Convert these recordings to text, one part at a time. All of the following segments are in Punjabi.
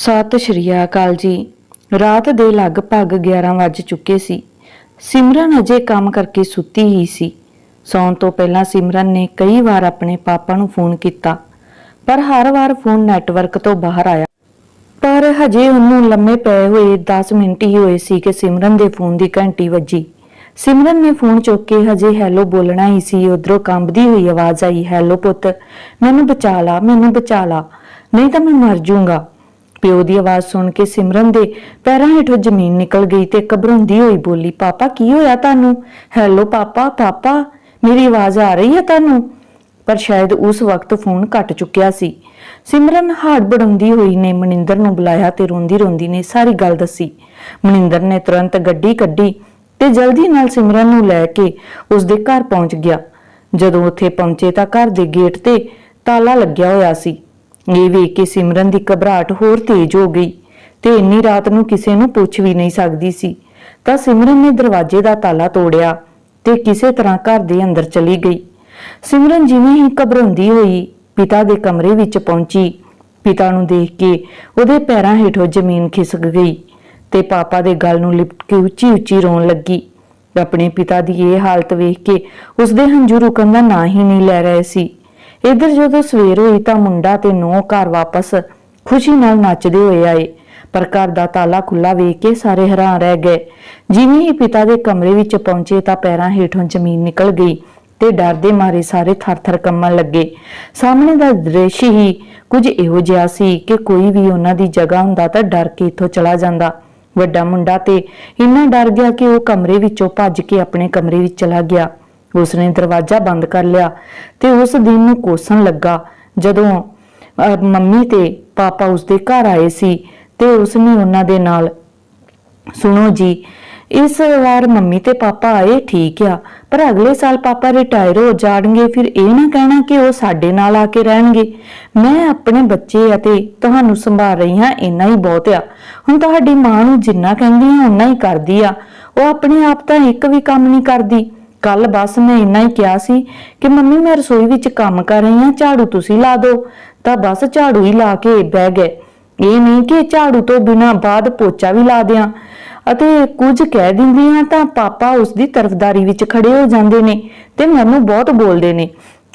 ਸਤਿ ਸ਼੍ਰੀ ਅਕਾਲ ਜੀ। ਰਾਤ ਦੇ ਲਗਭਗ 11 ਵੱਜ ਚੁੱਕੇ ਸੀ। ਸਿਮਰਨ ਅਜੇ ਕੰਮ ਕਰਕੇ ਸੁੱਤੀ ਹੀ ਸੀ। ਸੌਣ ਤੋਂ ਪਹਿਲਾਂ ਸਿਮਰਨ ਨੇ ਕਈ ਵਾਰ ਆਪਣੇ ਪਾਪਾ ਨੂੰ ਫੋਨ ਕੀਤਾ, ਪਰ ਹਰ ਵਾਰ ਫੋਨ ਨੈਟਵਰਕ ਤੋਂ ਬਾਹਰ ਆਇਆ। ਪਰ ਹਜੇ ਉਹਨੂੰ ਲੰਮੇ ਪਏ ਹੋਏ 10 ਮਿੰਟ ਹੀ ਹੋਏ ਸੀ ਕਿ ਸਿਮਰਨ ਦੇ ਫੋਨ ਦੀ ਘੰਟੀ ਵੱਜੀ। ਸਿਮਰਨ ਨੇ ਫੋਨ ਚੁੱਕ ਕੇ ਹਜੇ ਹੈਲੋ ਬੋਲਣਾ ਹੀ ਸੀ, ਉਧਰੋਂ ਕੰਬਦੀ ਹੋਈ ਆਵਾਜ਼ ਆਈ, ਹੈਲੋ ਪੁੱਤ, ਮੈਨੂੰ ਬਚਾ ਲਾ, ਮੈਨੂੰ ਬਚਾ ਲਾ, ਨਹੀਂ ਤਾਂ ਮੈਂ ਮਰ ਜਾਊਂਗਾ। ਪਿਓ ਦੀ ਆਵਾਜ਼ ਸੁਣ ਕੇ ਸਿਮਰਨ ਦੇ ਪੈਰਾਂ ਹੇਠੋਂ ਜ਼ਮੀਨ ਨਿਕਲ ਗਈ ਤੇ ਘਬਰਾਉਂਦੀ ਹੋਈ ਬੋਲੀ, ਪਾਪਾ, ਕੀ ਹੋਇਆ ਤੁਹਾਨੂੰ? ਹੈਲੋ ਪਾਪਾ ਪਾਪਾ, ਮੇਰੀ ਆਵਾਜ਼ ਆ ਰਹੀ ਹੈ ਤੁਹਾਨੂੰ? ਪਰ ਸ਼ਾਇਦ ਉਸ ਵਕਤ ਫੋਨ ਕੱਟ ਚੁੱਕਿਆ ਸੀ। ਸਿਮਰਨ ਹਾੜ ਹੋਈ ਨੇ ਮਨਿੰਦਰ ਨੂੰ ਬੁਲਾਇਆ ਤੇ ਰੋਂਦੀ ਰੋਂਦੀ ਨੇ ਸਾਰੀ ਗੱਲ ਦੱਸੀ। ਮਨਿੰਦਰ ਨੇ ਤੁਰੰਤ ਗੱਡੀ ਕੱਢੀ ਤੇ ਜਲਦੀ ਨਾਲ ਸਿਮਰਨ ਨੂੰ ਲੈ ਕੇ ਉਸ ਦੇ ਘਰ ਪਹੁੰਚ ਗਿਆ। ਜਦੋਂ ਉੱਥੇ ਪਹੁੰਚੇ ਤਾਂ ਘਰ ਦੇ ਗੇਟ ਤੇ ਤਾਲਾ ਲੱਗਿਆ ਹੋਇਆ ਸੀ। ਇਹ ਵੇਖ ਕੇ ਸਿਮਰਨ ਦੀ ਘਬਰਾਹਟ ਹੋਰ ਤੇਜ਼ ਹੋ ਗਈ ਤੇ ਇੰਨੀ ਰਾਤ ਨੂੰ ਕਿਸੇ ਨੂੰ ਪੁੱਛ ਵੀ ਨਹੀਂ ਸਕਦੀ ਸੀ। ਤਾਂ ਸਿਮਰਨ ਨੇ ਦਰਵਾਜ਼ੇ ਦਾ ਤਾਲਾ ਤੋੜਿਆ ਤੇ ਕਿਸੇ ਤਰ੍ਹਾਂ ਘਰ ਦੇ ਅੰਦਰ ਚਲੀ ਗਈ। ਸਿਮਰਨ ਜਿਵੇਂ ਹੀ ਘਬਰਾਉਂਦੀ ਹੋਈ ਪਿਤਾ ਦੇ ਕਮਰੇ ਵਿੱਚ ਪਹੁੰਚੀ। ਪਿਤਾ ਨੂੰ ਦੇਖ ਕੇ ਉਹਦੇ ਪੈਰਾਂ ਹੇਠੋਂ ਜ਼ਮੀਨ ਖਿਸਕ ਗਈ ਤੇ ਪਾਪਾ ਦੇ ਗਲ ਨੂੰ ਲਿਪਟ ਕੇ ਉੱਚੀ ਉੱਚੀ ਰੋਣ ਲੱਗੀ। ਆਪਣੇ ਪਿਤਾ ਦੀ ਇਹ ਹਾਲਤ ਵੇਖ ਕੇ ਉਸਦੇ ਹੰਝੂ ਰੁਕਣ ਦਾ ਨਾਂ ਹੀ ਨਹੀਂ ਲੈ ਰਹੇ ਸੀ। ਇਧਰ ਜਦੋਂ ਸਵੇਰ ਹੋਈ ਤਾਂ ਮੁੰਡਾ ਤੇ ਨੌ ਘਰ ਵਾਪਸ ਖੁਸ਼ੀ ਨਾਲ ਨੱਚਦੇ ਹੋਏ ਆਏ। ਪਰ ਘਰ ਦਾ ਤਾਲਾ ਖੁੱਲਾ ਵੇਖ ਕੇ ਸਾਰੇ ਹੈਰਾਨ ਰਹਿ ਗਏ। ਜਿਵੇਂ ਹੀ ਪਿਤਾ ਦੇ ਕਮਰੇ ਵਿੱਚ ਪਹੁੰਚੇ ਤਾਂ ਪੈਰਾਂ ਹੇਠੋਂ ਜ਼ਮੀਨ ਨਿਕਲ ਗਈ ਤੇ ਡਰ ਦੇ ਮਾਰੇ ਸਾਰੇ ਥਰ-ਥਰ ਕੰਬਣ ਲੱਗੇ। ਸਾਹਮਣੇ ਦਾ ਦ੍ਰਿਸ਼ ਹੀ ਕੁਝ ਇਹੋ ਜਿਹਾ ਸੀ ਕਿ ਕੋਈ ਵੀ ਉਹਨਾਂ ਦੀ ਜਗ੍ਹਾ ਹੁੰਦਾ ਤਾਂ ਡਰ ਕੇ ਇੱਥੋਂ ਚਲਾ ਜਾਂਦਾ। ਵੱਡਾ ਮੁੰਡਾ ਤੇ ਇੰਨਾ ਡਰ ਗਿਆ ਕਿ ਉਹ ਕਮਰੇ ਵਿੱਚੋਂ ਭੱਜ ਕੇ ਆਪਣੇ ਕਮਰੇ ਵਿੱਚ ਚਲਾ ਗਿਆ। ਉਸਨੇ ਦਰਵਾਜ਼ਾ ਬੰਦ ਕਰ ਲਿਆ ਤੇ ਉਸ ਦਿਨ ਨੂੰ ਕੋਸਣ ਲੱਗਾ ਜਦੋਂ ਮੰਮੀ ਤੇ ਪਾਪਾ ਉਸਦੇ ਘਰ ਆਏ ਸੀ ਤੇ ਉਸਨੇ ਉਹਨਾਂ ਦੇ ਨਾਲ, ਸੁਣੋ ਜੀ, ਇਸ ਵਾਰ ਮੰਮੀ ਤੇ ਪਾਪਾ ਆਏ ਠੀਕ ਆ, ਪਰ ਅਗਲੇ ਸਾਲ ਪਾਪਾ ਰਿਟਾਇਰ ਹੋ ਜਾਣਗੇ, ਫਿਰ ਇਹ ਨਾ ਕਹਿਣਾ ਕਿ ਉਹ ਸਾਡੇ ਨਾਲ ਆ ਕੇ ਰਹਿਣਗੇ। ਮੈਂ ਆਪਣੇ ਬੱਚੇ ਅਤੇ ਤੁਹਾਨੂੰ ਸੰਭਾਲ ਰਹੀ ਹਾਂ, ਇੰਨਾ ਹੀ ਬਹੁਤ ਆ। ਹੁਣ ਤੁਹਾਡੀ ਮਾਂ ਨੂੰ ਜਿੰਨਾ ਕਹਿੰਦੀ ਆ, ਓਨਾ ਹੀ ਕਰਦੀ ਆ। ਉਹ ਆਪਣੇ ਆਪ ਤਾਂ ਇੱਕ ਵੀ ਕੰਮ ਨਹੀਂ ਕਰਦੀ। ਕੱਲ ਬਸ ਮੈਂ ਇੰਨਾ ਹੀ ਕਿਹਾ ਸੀ ਕਿ ਮੰਮੀ ਮੈਂ ਰਸੋਈ ਵਿੱਚ ਕੰਮ ਕਰ ਰਹੀ ਹਾਂ, ਝਾੜੂ ਤੁਸੀਂ ਲਾ ਦਿਓ। ਤਾਂ ਬਸ ਝਾੜੂ ਹੀ ਲਾ ਕੇ ਬਹਿ ਗਏ। ਇਹ ਨਹੀਂ ਕਿ ਝਾੜੂ ਤੋਂ ਬਿਨਾ ਬਾਅਦ ਪੋਚਾ ਵੀ ਲਾ ਦਿਆਂ। ਅਤੇ ਕੁਝ ਕਹਿ ਦਿੰਦੀ ਹਾਂ ਤਾਂ ਪਾਪਾ ਉਸ ਦੀ ਤਰਫਦਾਰੀ ਵਿੱਚ ਖੜੇ ਹੋ ਜਾਂਦੇ ਨੇ ਤੇ ਮੈਨੂੰ ਬਹੁਤ ਬੋਲਦੇ ਨੇ।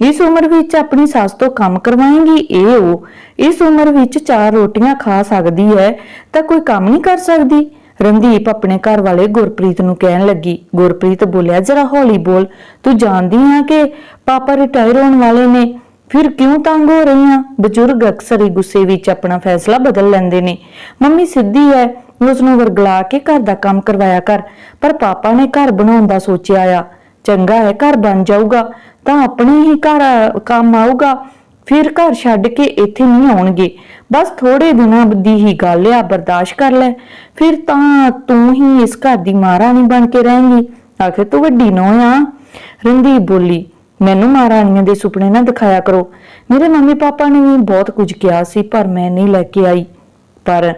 ਇਸ ਉਮਰ ਵਿੱਚ ਆਪਣੀ ਸੱਸ ਤੋਂ ਕੰਮ ਕਰਵਾਏਗੀ? ਇਹ ਉਹ। ਇਸ ਉਮਰ ਵਿੱਚ ਚਾਰ ਰੋਟੀਆਂ ਖਾ ਸਕਦੀ ਹੈ ਤਾਂ ਕੋਈ ਕੰਮ ਨਹੀਂ ਕਰ ਸਕਦੀ। ਰਣਦੀਪ ਆਪਣੇ ਘਰ ਵਾਲੇ ਗੁਰਪ੍ਰੀਤ ਨੂੰ ਕਹਿਣ ਲੱਗੀ, ਗੁਰਪ੍ਰੀਤ ਬੋਲਿਆ, ਜਰਾ ਹੌਲੀ ਬੋਲ, ਤੂੰ ਜਾਣਦੀ ਆ ਕਿ ਪਾਪਾ ਰਿਟਾਇਰ ਹੋਣ ਵਾਲੇ ਨੇ? ਫਿਰ ਕਿਉਂ ਤੰਗ ਹੋ ਰਹੀ ਆ? ਬਜ਼ੁਰਗ ਅਕਸਰ ਹੀ ਗੁੱਸੇ ਵਿੱਚ ਆਪਣਾ ਫੈਸਲਾ ਬਦਲ ਲੈਂਦੇ ਨੇ। ਮੰਮੀ ਸਿੱਧੀ ਹੈ ਉਸ ਨੂੰ ਵਰਗਲਾ ਕੇ ਘਰ ਦਾ ਕੰਮ ਕਰਵਾਇਆ ਕਰ, ਪਰ ਪਾਪਾ ਨੇ ਘਰ ਬਣਾਉਣ ਦਾ ਸੋਚਿਆ ਆ। ਚੰਗਾ ਹੈ ਘਰ ਬਣ ਜਾਊਗਾ, ਤਾਂ ਆਪਣੇ ਹੀ ਘਰ ਕੰਮ ਆਊਗਾ, ਫਿਰ ਘਰ ਛੱਡ ਕੇ ਇੱਥੇ ਨਹੀਂ ਆਉਣਗੇ। ਬਸ ਥੋੜੇ ਦਿਨਾਂ ਦੀ ਹੀ ਗੱਲ ਆ, ਬਰਦਾਸ਼ਤ ਕਰ ਲੈ। ਫਿਰ ਤਾਂ ਤੂੰ ਹੀ ਇਸ ਘਰ ਦੀ ਮਹਾਰਾਣੀ ਬਣ ਕੇ ਰਹੇਂਗੀ। ਆਖਿਰ ਤੂੰ ਵੱਡੀ ਨੋ ਆ। ਰਣਦੀਪ ਬੋਲੀ, ਮੈਨੂੰ ਮਹਾਰਾਣੀਆਂ ਦੇ ਸੁਪਨੇ ਨਾ ਦਿਖਾਇਆ ਕਰੋ। ਮੇਰੇ ਮੰਮੀ ਪਾਪਾ ਨੇ ਵੀ ਬਹੁਤ ਕੁਝ ਕਿਹਾ ਸੀ, ਪਰ ਮੈਂ ਨਹੀਂ ਲੈ ਕੇ ਆਈ। ਪਰ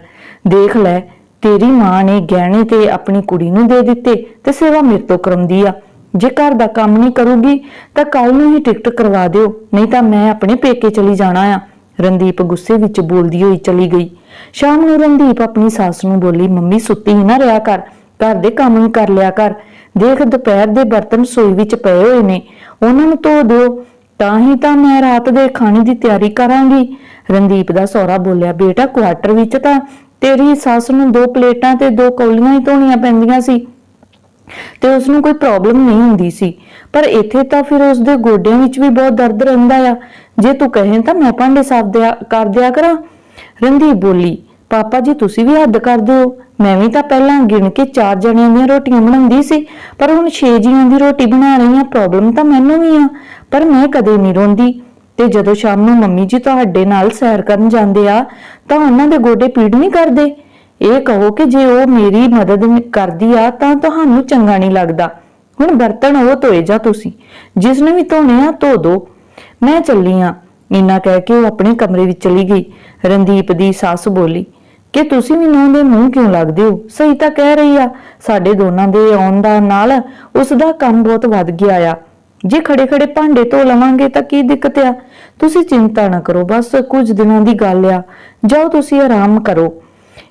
ਦੇਖ ਲੈ, ਤੇਰੀ ਮਾਂ ਨੇ ਗਹਿਣੇ ਤੇ ਆਪਣੀ ਕੁੜੀ ਨੂੰ ਦੇ ਦਿੱਤੇ ਤੇ ਸੇਵਾ ਮੇਰੇ ਤੋਂ ਕਰਾਉਂਦੀ ਆ। ਜੇ ਘਰ ਦਾ ਕੰਮ ਨਹੀਂ ਕਰੂਗੀ, ਤਾਂ ਕੱਲ ਨੂੰ ਹੀ ਟਿਕਟ ਕਰਵਾ ਦਿਓ, ਨਹੀਂ ਤਾਂ ਮੈਂ ਆਪਣੇ ਪੇਕੇ ਚਲੀ ਜਾਣਾ ਆ। ਰਣਦੀਪ ਗੁੱਸੇ ਵਿੱਚ ਬੋਲਦੀ ਹੋਈ ਚਲੀ ਗਈ। ਸ਼ਾਮ ਨੂੰ ਰਣਦੀਪ ਆਪਣੀ ਸੱਸ ਨੂੰ ਬੋਲੀ, ਮੰਮੀ, ਸੁੱਤੀ ਹੀ ਨਾ ਰਿਹਾ ਕਰ। ਘਰ ਦੇ ਕੰਮ ਹੀ ਕਰ ਲਿਆ ਕਰ। ਦੇਖ, ਦੁਪਹਿਰ ਦੇ ਬਰਤਨ ਸੋਈ ਵਿੱਚ ਪਏ ਹੋਏ ਨੇ। ਉਹਨਾਂ ਨੂੰ ਧੋ ਦਿਓ। ਤਾਂ ਹੀ ਤਾਂ ਮੈਂ ਰਾਤ ਦੇ ਖਾਣੇ ਦੀ ਤਿਆਰੀ ਕਰਾਂਗੀ। ਰਣਦੀਪ ਦਾ ਸਹੁਰਾ ਬੋਲਿਆ, ਬੇਟਾ, ਕੁਆਟਰ ਵਿੱਚ ਤਾਂ ਤੇਰੀ ਸੱਸ ਨੂੰ ਦੋ ਪਲੇਟਾਂ ਤੇ ਦੋ ਕੌਲੀਆਂ ਹੀ ਧੋਣੀਆਂ ਪੈਂਦੀਆਂ ਸੀ। ਤੇ ਉਸ ਨੂੰ ਕੋਈ ਪ੍ਰੋਬਲਮ ਨਹੀਂ ਹੁੰਦੀ ਸੀ। ਪਰ ਇੱਥੇ ਤਾਂ ਫਿਰ ਉਸ ਦੇ ਗੋਡਿਆਂ ਵਿੱਚ ਵੀ ਬਹੁਤ ਦਰਦ ਰਹਿੰਦਾ ਆ। ਜੇ ਤੂੰ ਕਹੇ ਤਾਂ ਮੈਂ ਭਾਂਡੇ ਸਾਫ਼ ਦਿਆ ਕਰ ਦਿਆ ਕਰਾਂ। ਰੰਦੀਪ ਬੋਲੀ, ਪਾਪਾ ਜੀ, ਤੁਸੀਂ ਵੀ ਹੱਦ ਕਰ ਦਿਓ। ਮੈਂ ਵੀ ਤਾਂ ਪਹਿਲਾਂ ਗਿਣ ਕੇ ਚਾਰ ਜਣਿਆਂ ਦੀਆਂ ਰੋਟੀਆਂ ਬਣਾਉਂਦੀ ਸੀ, ਪਰ ਹੁਣ ਛੇ ਜੀਆਂ ਦੀ ਰੋਟੀ ਬਣਾ ਰਹੀ ਹਾਂ ਪ੍ਰੋਬਲਮ ਤਾਂ ਮੈਨੂੰ ਵੀ ਆ। ਪਰ ਮੈਂ ਕਦੇ ਨਹੀਂ ਰੋਂਦੀ। ਤੇ ਜਦੋਂ ਸ਼ਾਮ ਨੂੰ ਮੰਮੀ ਜੀ ਤੁਹਾਡੇ ਨਾਲ ਸੈਰ ਕਰਨ ਜਾਂਦੇ ਆ, ਤਾਂ ਉਹਨਾਂ ਦੇ ਗੋਡੇ ਪੀੜ ਨਹੀਂ ਕਰਦੇ? ਇਹ ਕਹੋ ਕਿ ਜੇ ਉਹ ਮੇਰੀ ਮਦਦ ਕਰਦੀ ਆ ਤਾਂ ਤੁਹਾਨੂੰ ਚੰਗਾ ਨਹੀਂ ਲੱਗਦਾ। ਹੁਣ ਬਰਤਨ ਉਹ ਧੋਏ ਜਾ ਤੁਸੀਂ, ਜਿਸ ਨੇ ਵੀ ਧੋਣੇ ਆ ਧੋ ਦੋ। ਮੈਂ ਚੱਲੀ ਆ। ਇੰਨਾ ਕਹਿ ਕੇ ਉਹ ਆਪਣੇ ਕਮਰੇ ਵਿੱਚ ਚਲੀ ਗਈ। ਰਣਦੀਪ ਦੀ ਸੱਸ ਬੋਲੀ, ਕਿ ਤੁਸੀਂ ਵੀ ਦੇ ਮੂੰਹ ਕਿਉਂ ਲੱਗਦੇ ਹੋ? ਸਹੀ ਤਾਂ ਕਹਿ ਰਹੀ ਆ। ਸਾਡੇ ਦੋਨਾਂ ਦੇ ਆਉਣ ਦਾ ਨਾਲ ਉਸ ਦਾ ਕੰਮ ਬਹੁਤ ਵੱਧ ਗਿਆ ਆ। ਜੇ ਖੜੇ ਖੜੇ ਭਾਂਡੇ ਧੋ ਲਵਾਂਗੇ ਤਾਂ ਕੀ ਦਿੱਕਤ ਆ? ਤੁਸੀਂ ਚਿੰਤਾ ਨਾ ਕਰੋ, ਬਸ ਕੁਝ ਦਿਨਾਂ ਦੀ ਗੱਲ ਆ। ਜਾਓ ਤੁਸੀਂ ਆਰਾਮ ਕਰੋ।